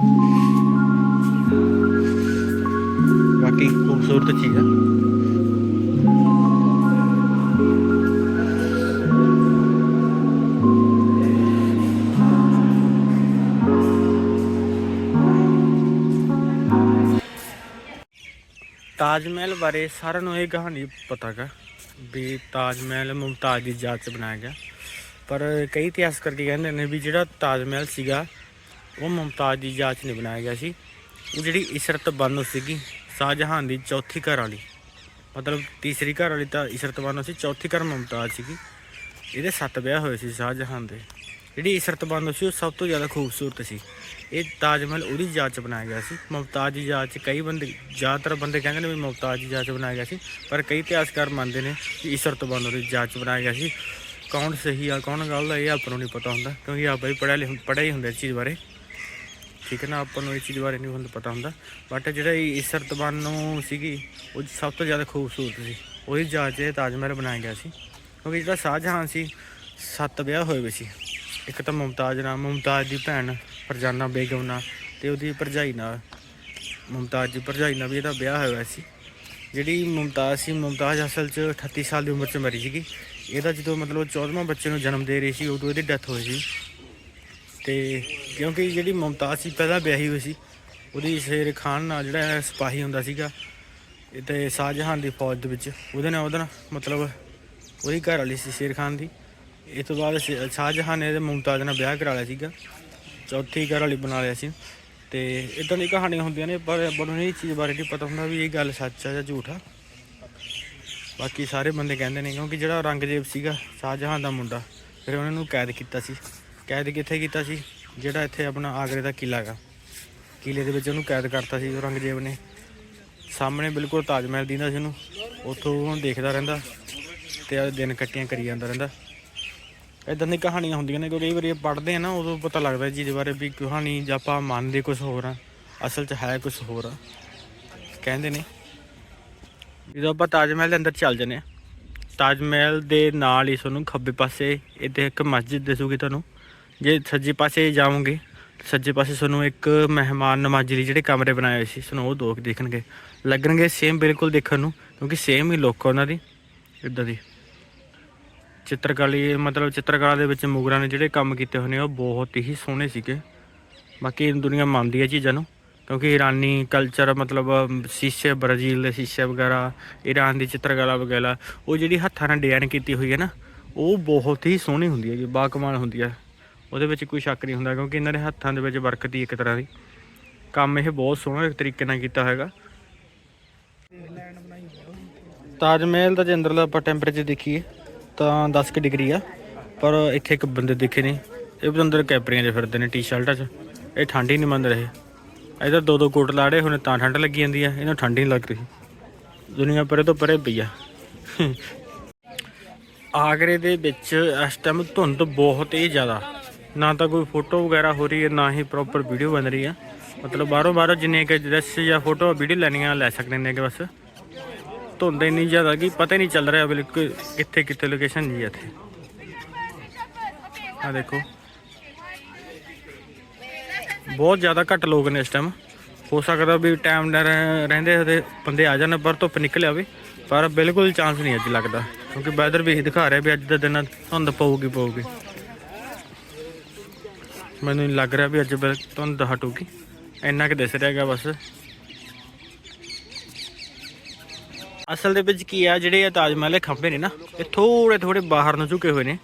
ਬਾਕੀ ਖੂਬਸੂਰਤ ਚੀਜ਼ ਆ ਤਾਜ ਮਹਿਲ ਬਾਰੇ ਸਾਰਿਆਂ ਨੂੰ ਇਹ ਕਹਾਣੀ ਪਤਾ ਗਾ ਵੀ ਤਾਜ ਮਹਿਲ ਮੁਮਤਾਜ ਦੀ ਯਾਦ 'ਚ ਬਣਾਇਆ ਗਿਆ। ਪਰ ਕਈ ਇਤਿਹਾਸ ਕਰਕੇ ਕਹਿੰਦੇ ਨੇ ਵੀ ਜਿਹੜਾ ਤਾਜ ਮਹਿਲ ਸੀਗਾ, ਉਹ ਮੁਮਤਾਜ ਦੀ ਯਾਦ 'ਚ ਨਹੀਂ ਬਣਾਇਆ ਗਿਆ ਸੀ। ਉਹ ਜਿਹੜੀ ਇਸ਼ਰਤ ਬਾਨੋ ਸੀਗੀ ਸ਼ਾਹਜਹਾਨ ਦੀ ਚੌਥੀ ਘਰ ਵਾਲੀ ਮਤਲਬ ਤੀਸਰੀ ਘਰ ਵਾਲੀ ਤਾਂ ਇਸ਼ਰਤ ਬਾਨੋ ਸੀ ਚੌਥੀ ਘਰ ਮੁਮਤਾਜ ਸੀਗੀ ਇਹਦੇ ਸੱਤ ਵਿਆਹ ਹੋਏ ਸੀ ਸ਼ਾਹਜਹਾਨ ਦੇ ਜਿਹੜੀ ਇਸ਼ਰਤ ਬਾਨੋ ਸੀ ਉਹ ਸਭ ਤੋਂ ਜ਼ਿਆਦਾ ਖੂਬਸੂਰਤ ਸੀ ਇਹ ਤਾਜ ਮਹਿਲ ਉਹਦੀ ਯਾਦ 'ਚ ਬਣਾਇਆ ਗਿਆ ਸੀ ਮੁਮਤਾਜ ਦੀ ਯਾਦ 'ਚ ਕਈ ਬੰਦੇ ਜ਼ਿਆਦਾਤਰ ਬੰਦੇ ਕਹਿੰਦੇ ਨੇ ਵੀ ਮੁਮਤਾਜ ਦੀ ਯਾਦ 'ਚ ਬਣਾਇਆ ਗਿਆ ਸੀ ਪਰ ਕਈ ਇਤਿਹਾਸਕਾਰ ਮੰਨਦੇ ਨੇ ਕਿ ਇਸ਼ਰਤ ਬਾਨੋ ਦੀ ਯਾਦ 'ਚ ਬਣਾਇਆ ਗਿਆ ਸੀ ਕੌਣ ਸਹੀ ਆ ਕੌਣ ਗਲਤ ਆ ਇਹ ਆਪਾਂ ਨੂੰ ਨਹੀਂ ਪਤਾ ਹੁੰਦਾ ਕਿਉਂਕਿ ਆਪਾਂ ਹੀ ਪੜ੍ਹਿਆ ਲਿਖ ਪੜ੍ਹਿਆ ਹੀ ਹੁੰਦਾ ਇਸ ਚੀਜ਼ ਬਾਰੇ ਠੀਕ ਹੈ ਨਾ, ਆਪਾਂ ਨੂੰ ਇਹ ਚੀਜ਼ ਬਾਰੇ ਨਹੀਂ ਹੁੰਦਾ ਪਤਾ ਹੁੰਦਾ। ਬਟ ਜਿਹੜਾ ਇਹ ਇਸਰਤ ਬਾਨੋ ਸੀਗੀ, ਉਹ ਸਭ ਤੋਂ ਜ਼ਿਆਦਾ ਖੂਬਸੂਰਤ ਸੀ। ਉਹਦੀ ਯਾਦ 'ਚ ਇਹ ਤਾਜ ਮਹਿਲ ਬਣਾਇਆ ਗਿਆ ਸੀ। ਕਿਉਂਕਿ ਜਿਹੜਾ ਸ਼ਾਹਜਹਾਨ ਸੀ, ਸੱਤ ਵਿਆਹ ਹੋਏ ਵੇ ਸੀ। ਇੱਕ ਤਾਂ ਮੁਮਤਾਜ ਨਾਲ, ਮੁਮਤਾਜ ਦੀ ਭੈਣ ਫਰਜ਼ਾਨਾ ਬੇਗਮ ਨਾਲ ਤੇ ਉਹਦੀ ਭਰਜਾਈ ਨਾਲ। ਮੁਮਤਾਜ ਦੀ ਭਰਜਾਈ ਨਾਲ ਵੀ ਇਹਦਾ ਵਿਆਹ ਹੋਇਆ ਸੀ। ਜਿਹੜੀ ਮੁਮਤਾਜ਼ ਸੀ, ਮੁਮਤਾਜ਼ ਅਸਲ 'ਚ 38 ਸਾਲ ਦੀ ਉਮਰ 'ਚ ਮਰੀ ਸੀਗੀ। ਇਹਦਾ ਜਦੋਂ ਮਤਲਬ 14ਵਾਂ ਬੱਚੇ ਨੂੰ ਜਨਮ ਦੇ ਰਹੀ ਸੀ, ਉਦੋਂ ਇਹਦੀ ਡੈਥ ਹੋਈ ਸੀ। ਤੇ ਕਿਉਂਕਿ ਜਿਹੜੀ ਮੁਮਤਾਜ਼ ਸੀ, ਪਹਿਲਾਂ ਵਿਆਹੀ ਹੋਈ ਸੀ, ਉਹਦੀ ਸ਼ੇਰ ਖਾਨ ਨਾਲ ਜਿਹੜਾ ਸਿਪਾਹੀ ਹੁੰਦਾ ਸੀਗਾ। ਇਹ ਤੇ ਸ਼ਾਹਜਹਾਨ ਦੀ ਫੌਜ ਦੇ ਵਿੱਚ, ਉਹਦੇ ਨਾਲ ਉਹਦਾ ਨਾ ਮਤਲਬ ਉਹਦੀ ਘਰ ਵਾਲੀ ਸੀ ਸ਼ੇਰ ਖਾਨ ਦੀ। ਇਸ ਤੋਂ ਬਾਅਦ ਸ਼- ਸ਼ਾਹਜਹਾਨ ਨੇ ਇਹਦੇ ਮੁਮਤਾਜ਼ ਨਾਲ ਵਿਆਹ ਕਰਾ ਲਿਆ ਸੀਗਾ। ਚੌਥੀ ਘਰ ਵਾਲੀ ਬਣਾ ਲਿਆ ਸੀ। ਤੇ ਇਦਾਂ ਦੀ ਕਹਾਣੀਆਂ ਹੁੰਦੀਆਂ ਨੇ, ਪਰ ਆਪਾਂ ਨੂੰ ਇਹ ਚੀਜ਼ ਬਾਰੇ ਨਹੀਂ ਪਤਾ ਹੁੰਦਾ ਵੀ ਇਹ ਗੱਲ ਸੱਚ ਆ ਜਾਂ ਝੂਠ ਆ। ਬਾਕੀ ਸਾਰੇ ਬੰਦੇ ਕਹਿੰਦੇ ਨੇ, ਕਿਉਂਕਿ ਜਿਹੜਾ ਔਰੰਗਜ਼ੇਬ ਸੀਗਾ, ਸ਼ਾਹਜਹਾਂ ਦਾ ਮੁੰਡਾ, ਫਿਰ ਉਹਨਾਂ ਨੂੰ ਕੈਦ ਕੀਤਾ ਸੀ। ਕੈਦ ਕਿੱਥੇ ਕੀਤਾ ਸੀ? ਜਿਹੜਾ ਇੱਥੇ ਆਪਣਾ ਆਗਰੇ ਦਾ ਕਿਲਾ ਹੈਗਾ। ਕਿਲੇ ਦੇ ਵਿੱਚ ਉਹਨੂੰ ਕੈਦ ਕਰਤਾ ਸੀ ਔਰੰਗਜ਼ੇਬ ਨੇ। ਸਾਹਮਣੇ ਬਿਲਕੁਲ ਤਾਜ ਮਹਿਲ ਦਿੰਦਾ ਸੀ ਉਹਨੂੰ। ਉੱਥੋਂ ਉਹ ਦੇਖਦਾ ਰਹਿੰਦਾ ਤੇ ਆ ਦਿਨ ਕੱਟੀਆਂ ਕਰੀ ਜਾਂਦਾ ਰਹਿੰਦਾ। ਇਦਾਂ ਦੀ ਕਹਾਣੀਆਂ ਹੁੰਦੀਆਂ ਨੇ ਕਿਉਂਕਿ ਕਈ ਵਾਰੀ ਪੜ੍ਹਦੇ ਆ ਨਾ, ਉਦੋਂ ਪਤਾ ਲੱਗਦਾ ਇਹ ਚੀਜ਼ ਬਾਰੇ ਵੀ ਕਹਾਣੀ ਜਾਂ ਆਪਾਂ ਮੰਨਦੇ ਕੁਝ ਹੋਰ ਆ, ਅਸਲ 'ਚ ਹੈ ਕੁਝ ਹੋਰ ਆ। ਕਹਿੰਦੇ ਨੇ, ਜਦੋਂ ਆਪਾਂ ਤਾਜ ਮਹਿਲ ਦੇ ਅੰਦਰ ਚੱਲ ਜੰਨੇ ਆ ਤਾਜ ਮਹਿਲ ਦੇ ਨਾਲ ਹੀ ਤੁਹਾਨੂੰ ਖੱਬੇ ਪਾਸੇ ਇੱਥੇ ਇੱਕ ਮਸਜਿਦ ਦਿਸੂਗੀ ਤੁਹਾਨੂੰ। ਜੇ ਸੱਜੇ ਪਾਸੇ ਜਾਓਗੇ ਸੱਜੇ ਪਾਸੇ ਤੁਹਾਨੂੰ ਇੱਕ ਮਹਿਮਾਨ ਨਵਾਜ਼ੀ ਲਈ ਜਿਹੜੇ ਕਮਰੇ ਬਣਾਏ ਹੋਏ ਸੀ, ਤੁਹਾਨੂੰ ਉਹ ਦੋ ਦੇਖਣਗੇ। ਲੱਗਣਗੇ ਸੇਮ ਬਿਲਕੁਲ ਦੇਖਣ ਨੂੰ, ਕਿਉਂਕਿ ਸੇਮ ਹੀ ਲੁੱਕ ਉਹਨਾਂ ਦੀ ਇਦਾਂ ਦੀ। ਚਿੱਤਰਕਾਰੀ, ਮਤਲਬ ਚਿੱਤਰਕਲਾ ਦੇ ਵਿੱਚ ਮੁਗਰਾਂ ਨੇ ਜਿਹੜੇ ਕੰਮ ਕੀਤੇ ਹੋਏ ਨੇ ਉਹ ਬਹੁਤ ਹੀ ਸੋਹਣੇ ਸੀਗੇ। ਬਾਕੀ ਦੁਨੀਆ ਮੰਨਦੀ ਹੈ ਚੀਜ਼ਾਂ ਨੂੰ, ਕਿਉਂਕਿ ਇਰਾਨੀ ਕਲਚਰ ਮਤਲਬ ਸ਼ੀਸ਼ੇ, ਬ੍ਰਾਜ਼ੀਲ ਦੇ ਸ਼ੀਸ਼ੇ ਵਗੈਰਾ ਈਰਾਨ ਦੀ ਚਿੱਤਰਕਲਾ ਵਗੈਰਾ, ਉਹ ਜਿਹੜੀ ਹੱਥਾਂ ਨਾਲ ਡਿਜ਼ਾਈਨ ਕੀਤੀ ਹੋਈ ਹੈ ਨਾ, ਉਹ ਬਹੁਤ ਹੀ ਸੋਹਣੀ ਹੁੰਦੀ ਹੈ ਜੀ ਬਾਕਮਾਲ ਹੁੰਦੀ ਹੈ ਉਹਦੇ ਵਿੱਚ ਕੋਈ ਸ਼ੱਕ ਨਹੀਂ ਹੁੰਦਾ ਕਿਉਂਕਿ ਇਹਨਾਂ ਦੇ ਹੱਥਾਂ ਦੇ ਵਿੱਚ ਬਰਕਤੀ ਇੱਕ ਤਰ੍ਹਾਂ ਦੀ। ਕੰਮ ਇਹ ਬਹੁਤ ਸੋਹਣੇ ਤਰੀਕੇ ਨਾਲ ਕੀਤਾ ਹੈਗਾ। ਤਾਜ ਮਹਿਲ ਦਾ ਜੇ ਅੰਦਰਲਾ ਆਪਾਂ ਟੈਂਪਰੇਚਰ ਦੇਖੀਏ ਤਾਂ 10 ਕੁ ਡਿਗਰੀ ਆ, ਪਰ ਇੱਥੇ ਇੱਕ ਬੰਦੇ ਦਿਖੇ ਨੇ, ਇਹ ਵੀ ਅੰਦਰ ਕੈਪਰੀਆਂ 'ਚ ਫਿਰਦੇ ਨੇ ਟੀ-ਸ਼ਰਟਾਂ 'ਚ, ਇਹ ਠੰਡ ਹੀ ਨਹੀਂ ਮੰਨ ਰਹੇ। ਇਧਰ ਦੋ ਦੋ ਕੋਟ ਲਾੜੇ, ਹੁਣ ਤਾਂ ਠੰਡ ਲੱਗੀ ਜਾਂਦੀ ਆ, ਇਹਨੂੰ ਠੰਡ ਹੀ ਨਹੀਂ ਲੱਗ ਰਹੀ ਦੁਨੀਆ ਪਰੇ ਤੋਂ ਪਰੇ ਪਈ ਆ। ਆਗਰੇ ਦੇ ਵਿੱਚ ਇਸ ਟਾਈਮ ਧੁੰਦ ਬਹੁਤ ਹੀ ਜ਼ਿਆਦਾ। ਨਾ ਤਾਂ ਕੋਈ ਫੋਟੋ ਵਗੈਰਾ ਹੋ ਰਹੀ ਹੈ, ਨਾ ਹੀ ਪ੍ਰੋਪਰ ਵੀਡੀਓ ਬਣ ਰਹੀ ਆ ਮਤਲਬ ਬਾਹਰੋਂ ਬਾਹਰੋਂ ਜਿੰਨੇ ਕਿ ਡਰੈਸ ਜਾਂ ਫੋਟੋ ਵੀਡੀਓ ਲੈਣੀਆਂ ਲੈ ਸਕਦੇ ਨੇ ਕਿ ਬਸ। ਧੁੰਦ ਇੰਨੀ ਜ਼ਿਆਦਾ ਕਿ ਪਤਾ ਹੀ ਨਹੀਂ ਚੱਲ ਰਿਹਾ ਬਿਲਕੁਲ ਕਿੱਥੇ ਕਿੱਥੇ ਲੋਕੇਸ਼ਨ ਜੀ ਇੱਥੇ। ਆ ਦੇਖੋ। ਬਹੁਤ ਜ਼ਿਆਦਾ ਘੱਟ ਲੋਕ ਨੇ ਇਸ ਟਾਈਮ ਹੋ ਸਕਦਾ ਵੀ ਟਾਈਮ ਨਾਲ ਰਹਿੰਦੇ ਉਹਦੇ ਬੰਦੇ ਆ ਜਾਣ, ਪਰ ਧੁੱਪ ਨਿਕਲ ਆਵੇ। ਪਰ ਬਿਲਕੁਲ ਚਾਂਸ ਨਹੀਂ ਅੱਜ ਲੱਗਦਾ। ਕਿਉਂਕਿ ਵੈਦਰ ਵੀ ਇਹੀ ਦਿਖਾ ਰਿਹਾ ਵੀ ਅੱਜ ਦਾ ਦਿਨ ਧੁੰਦ ਪਊਗੀ ਪਊਗੀ। ਮੈਨੂੰ ਲੱਗ ਰਿਹਾ ਵੀ ਅੱਜ ਤੁਹਾਨੂੰ ਧੁੰਦ ਹਟੂਗੀ। ਇੰਨਾ ਕਿ ਦਿਸ ਰਿਹਾ ਹੈਗਾ ਬਸ। ਅਸਲ ਦੇ ਵਿੱਚ ਕੀ ਆ, ਜਿਹੜੇ ਇਹ ਤਾਜ ਮਹਿਲ ਦੇ ਖੰਭੇ ਨੇ ਨਾ, ਇਹ ਥੋੜੇ ਥੋੜੇ ਬਾਹਰ ਨੂੰ ਝੁਕੇ ਹੋਏ ਨੇ।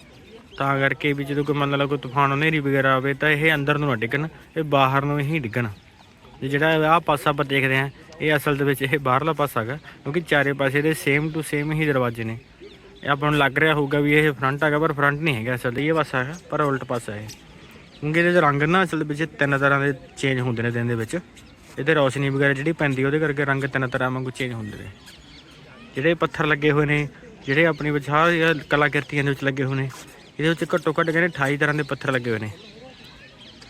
ਤਾਂ ਕਰਕੇ ਵੀ ਜਦੋਂ ਕੋਈ ਮੰਨ ਲਓ ਕੋਈ ਤੂਫਾਨ ਹਨੇਰੀ ਵਗੈਰਾ ਆਵੇ, ਤਾਂ ਇਹ ਅੰਦਰ ਨੂੰ ਨਾ ਡਿੱਗਣ, ਇਹ ਬਾਹਰ ਨੂੰ ਹੀ ਡਿੱਗਣ। ਤੇ ਜਿਹੜਾ ਆਹ ਪਾਸਾ ਆਪਾਂ ਦੇਖਦੇ ਆ ਇਹ ਅਸਲ ਦੇ ਵਿੱਚ ਇਹ ਬਾਹਰਲਾ ਪਾਸਾ ਹੈਗਾ, ਕਿਉਂਕਿ ਚਾਰੇ ਪਾਸੇ ਦੇ ਸੇਮ ਟੂ ਸੇਮ ਹੀ ਦਰਵਾਜ਼ੇ ਨੇ। ਇਹ ਆਪਾਂ ਨੂੰ ਲੱਗ ਰਿਹਾ ਹੋਊਗਾ ਵੀ ਇਹ ਫਰੰਟ ਹੈਗਾ, ਪਰ ਫਰੰਟ ਨਹੀਂ ਹੈਗਾ ਅਸਲ ਇਹ ਪਾਸਾ ਹੈਗਾ, ਪਰ ਉਲਟ ਪਾਸਾ ਹੈ। ਕਿਉਂਕਿ ਇਹਦੇ ਰੰਗ ਨਾ ਅਸਲ ਵਿੱਚ ਤਿੰਨ ਤਰ੍ਹਾਂ ਦੇ ਚੇਂਜ ਹੁੰਦੇ ਨੇ ਦਿਨ ਦੇ ਵਿੱਚ। ਇਹਦੇ ਰੌਸ਼ਨੀ ਵਗੈਰਾ ਜਿਹੜੀ ਪੈਂਦੀ ਉਹਦੇ ਕਰਕੇ ਰੰਗ ਤਿੰਨ ਤਰ੍ਹਾਂ ਵਾਂਗੂ ਚੇਂਜ ਹੁੰਦੇ ਨੇ। ਜਿਹੜੇ ਪੱਥਰ ਲੱਗੇ ਹੋਏ ਨੇ, ਜਿਹੜੇ ਆਪਣੀ ਵਿੱਚ ਸਾਰੀਆਂ ਕਲਾਕ੍ਰਿਤੀਆਂ ਦੇ ਵਿੱਚ ਲੱਗੇ ਹੋਏ ਨੇ, ਇਹਦੇ ਵਿੱਚ ਘੱਟੋ ਘੱਟ ਕਹਿੰਦੇ 28 ਤਰ੍ਹਾਂ ਦੇ ਪੱਥਰ ਲੱਗੇ ਹੋਏ ਨੇ।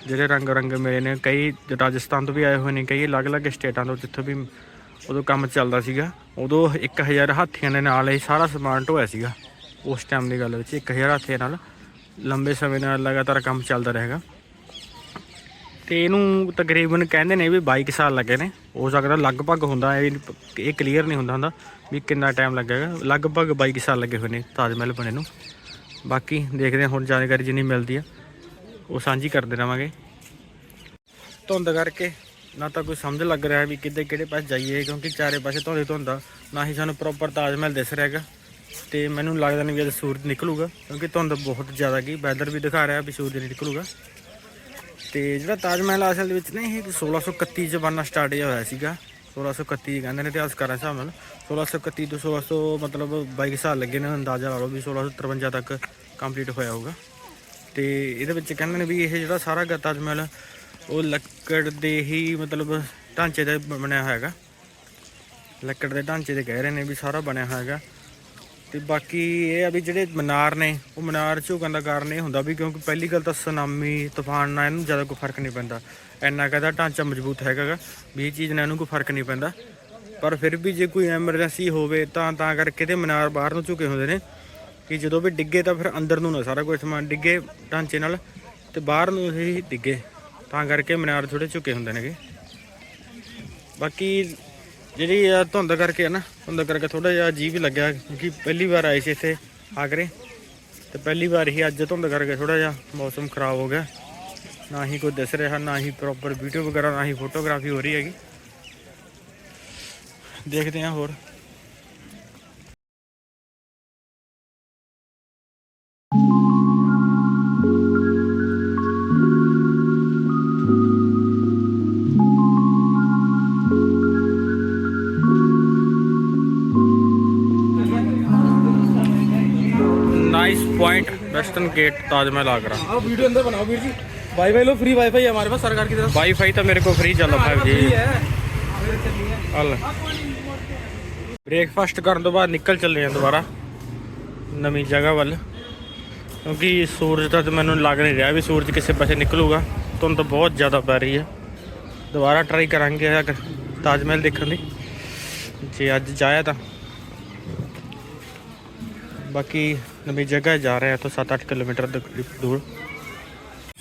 ਜਿਹੜੇ ਰੰਗ ਰੰਗ ਮਿਲੇ ਨੇ, ਕਈ ਰਾਜਸਥਾਨ ਤੋਂ ਵੀ ਆਏ ਹੋਏ ਨੇ, ਕਈ ਅਲੱਗ-ਅਲੱਗ ਸਟੇਟਾਂ ਤੋਂ ਜਿੱਥੋਂ ਵੀ ਉਦੋਂ ਕੰਮ ਚੱਲਦਾ ਸੀਗਾ। ਉਦੋਂ 1000 ਹਾਥੀਆਂ ਦੇ ਨਾਲ ਇਹ ਸਾਰਾ ਸਮਾਨ ਢੋਇਆ ਸੀਗਾ, ਉਸ ਟਾਈਮ ਦੀ ਗੱਲ ਵਿੱਚ 1000 ਹਾਥੀਆਂ ਨਾਲ। ਲੰਬੇ ਸਮੇਂ ਨਾਲ ਲਗਾਤਾਰ ਕੰਮ ਚੱਲਦਾ ਰਹੇਗਾ। ਤੇ ਇਹਨੂੰ ਤਕਰੀਬਨ ਕਹਿੰਦੇ ਨੇ ਵੀ 22 ਸਾਲ ਲੱਗੇ ਨੇ। ਹੋ ਸਕਦਾ ਲਗਭਗ ਹੁੰਦਾ, ਇਹ ਕਲੀਅਰ ਨਹੀਂ ਹੁੰਦਾ ਹੁੰਦਾ ਵੀ ਕਿੰਨਾ ਟਾਈਮ ਲੱਗੇਗਾ। ਲਗਭਗ 22 ਸਾਲ ਲੱਗੇ ਹੋਏ ਨੇ ਤਾਜ ਮਹਿਲ ਬਣੇ ਨੂੰ। ਬਾਕੀ ਦੇਖਦੇ ਹਾਂ, ਹੁਣ ਜਾਣਕਾਰੀ ਜਿੰਨੀ ਮਿਲਦੀ ਆ, ਉਹ ਸਾਂਝੀ ਕਰਦੇ ਰਵਾਂਗੇ। ਧੁੰਦ ਕਰਕੇ ਨਾ ਤਾਂ ਕੋਈ ਸਮਝ ਲੱਗ ਰਿਹਾ ਵੀ ਕਿੱਦੇ ਕਿਹੜੇ ਪਾਸੇ ਜਾਈਏ, ਕਿਉਂਕਿ ਚਾਰੇ ਪਾਸੇ ਧੁੰਦ ਹੀ ਧੁੰਦ ਨਾ ਹੀ ਸਾਨੂੰ ਪ੍ਰੋਪਰ ਤਾਜ ਮਹਿਲ ਦਿਸ ਰਿਹਾ ਹੈਗਾ। ਤੇ ਮੈਨੂੰ ਲੱਗਦਾ ਨਹੀਂ ਵੀ ਅੱਜ ਸੂਰਜ ਨਿਕਲੂਗਾ, ਕਿਉਂਕਿ ਧੁੰਦ ਬਹੁਤ ਜ਼ਿਆਦਾ ਗਈ ਵੈਦਰ ਵੀ ਦਿਖਾ ਰਿਹਾ ਵੀ ਸੂਰਜ ਨਹੀਂ ਨਿਕਲੂਗਾ। ਤੇ ਜਿਹੜਾ ਤਾਜ ਮਹਿਲ ਅਸਲ ਦੇ ਵਿੱਚ ਨਾ, ਇਹ 1631 ਚ ਬਣਨਾ ਸਟਾਰਟ ਹੋਇਆ ਸੀਗਾ। 1631 ਕਹਿੰਦੇ ਨੇ ਇਤਿਹਾਸਕਾਰਾਂ ਹਿਸਾਬ ਨਾਲ। 1631 ਤੋਂ 1600 ਮਤਲਬ 22 ਸਾਲ ਲੱਗੇ ਨੇ, ਅੰਦਾਜ਼ਾ ਲਾ ਲਓ ਵੀ 1653 ਤੱਕ ਕੰਪਲੀਟ ਹੋਇਆ ਹੋਊਗਾ। ਤੇ ਇਹਦੇ ਵਿੱਚ ਕਹਿੰਦੇ ਨੇ ਵੀ ਇਹ ਜਿਹੜਾ ਸਾਰਾ ਤਾਜ ਮਹਿਲ, ਉਹ ਲੱਕੜ ਦੇ ਹੀ ਮਤਲਬ ਢਾਂਚੇ ਦਾ ਬਣਿਆ ਹੋਇਆ ਹੈਗਾ। ਲੱਕੜ ਦੇ ਢਾਂਚੇ ਦੇ ਕਹਿ ਰਹੇ ਨੇ ਵੀ ਸਾਰਾ ਬਣਿਆ ਹੋਇਆ ਹੈਗਾ। ਤੇ ਬਾਕੀ ਇਹ ਆ ਵੀ ਜਿਹੜੇ ਮਨਾਰ ਨੇ, ਉਹ ਮਨਾਰ ਝੁਕਣ ਦਾ ਕਾਰਨ ਇਹ ਹੁੰਦਾ ਵੀ ਕਿਉਂਕਿ ਪਹਿਲੀ ਗੱਲ ਤਾਂ ਸੁਨਾਮੀ, ਤੂਫਾਨ ਨਾਲ ਇਹਨੂੰ ਜ਼ਿਆਦਾ ਕੋਈ ਫ਼ਰਕ ਨਹੀਂ ਪੈਂਦਾ। ਇੰਨਾ ਕਹਦਾ ਢਾਂਚਾ ਮਜ਼ਬੂਤ ਹੈਗਾ ਗਾ ਵੀ ਇਹ ਚੀਜ਼ ਨਾਲ ਇਹਨੂੰ ਕੋਈ ਫ਼ਰਕ ਨਹੀਂ ਪੈਂਦਾ। ਪਰ ਫਿਰ ਵੀ ਜੇ ਕੋਈ ਐਮਰਜੈਂਸੀ ਹੋਵੇ ਤਾਂ ਤਾਂ ਕਰਕੇ ਤੇ ਮਨਾਰ ਬਾਹਰ ਨੂੰ ਝੁਕੇ ਹੁੰਦੇ ਨੇ ਕਿ ਜਦੋਂ ਵੀ ਡਿੱਗੇ ਤਾਂ ਫਿਰ ਅੰਦਰ ਨੂੰ ਨਾ ਸਾਰਾ ਕੁਝ ਸਮਾਨ ਡਿੱਗੇ ਢਾਂਚੇ ਨਾਲ ਤੇ ਬਾਹਰ ਨੂੰ ਹੀ ਡਿੱਗੇ। ਤਾਂ ਕਰਕੇ ਮਨਾਰ ਥੋੜੇ ਝੁਕੇ ਹੁੰਦੇ ਨੇਗੇ। ਬਾਕੀ ਜਿਹੜੀ ਆ ਧੁੰਦ ਕਰਕੇ ਹੈ ਨਾ, ਧੁੰਦ ਕਰਕੇ ਥੋੜਾ ਜਿਹਾ ਅਜੀਬ ਵੀ ਲੱਗਿਆ, ਕਿਉਂਕਿ ਪਹਿਲੀ ਵਾਰ ਆਏ ਸੀ ਇੱਥੇ ਆਗਰੇ। ਤੇ ਪਹਿਲੀ ਵਾਰ ਹੀ ਅੱਜ ਧੁੰਦ ਕਰਕੇ ਥੋੜਾ ਜਿਹਾ ਮੌਸਮ ਖਰਾਬ ਹੋ ਗਿਆ। ਨਾ ਹੀ ਕੋਈ ਦਿਸ ਰਿਹਾ, ਨਾ ਹੀ ਪ੍ਰੋਪਰ ਵੀਡੀਓ ਵਗੈਰਾ, ਨਾ ਹੀ ਫੋਟੋਗ੍ਰਾਫੀ ਹੋ ਰਹੀ ਹੈਗੀ। ਦੇਖਦੇ ਹਾਂ ਹੋਰ। वेस्टर्न गेट ताजमहल आगरा आप वीडियो अंदर बनाओ वीर जी वाई फाई लो फ्री वाई फाई है हमारे पास सरकार की तरफ वाईफाई तो मेरे को फ्री चल रहा है जी है ਹਲ ਬ੍ਰੇਕਫਾਸਟ ਕਰਨ ਤੋਂ ਬਾਅਦ ਨਿਕਲ ਚੱਲੇ ਆ ਦੁਬਾਰਾ ਨਵੀਂ ਜਗ੍ਹਾ ਵੱਲ ਕਿਉਂਕਿ ਸੂਰਜ ਤਾਂ ਤੇ ਮੈਨੂੰ ਲੱਗ ਨਹੀਂ ਰਿਹਾ ਵੀ ਸੂਰਜ ਕਿਸੇ ਪਾਸੇ ਨਿਕਲੂਗਾ ਧੁੰਦ ਬਹੁਤ ਜ਼ਿਆਦਾ ਪੈ ਰਹੀ ਹੈ ਦੁਬਾਰਾ ਟਰਾਈ ਕਰਾਂਗੇ ਅਗਰ ਤਾਜ ਮਹਿਲ ਦੇਖਣ ਦੀ ਜੇ ਅੱਜ ਜਾਇਆ ਤਾਂ ਬਾਕੀ ਨਵੀਂ ਜਗ੍ਹਾ ਜਾ ਰਹੇ ਆ ਤੋਂ 7-8 ਕਿਲੋਮੀਟਰ ਦੂਰ।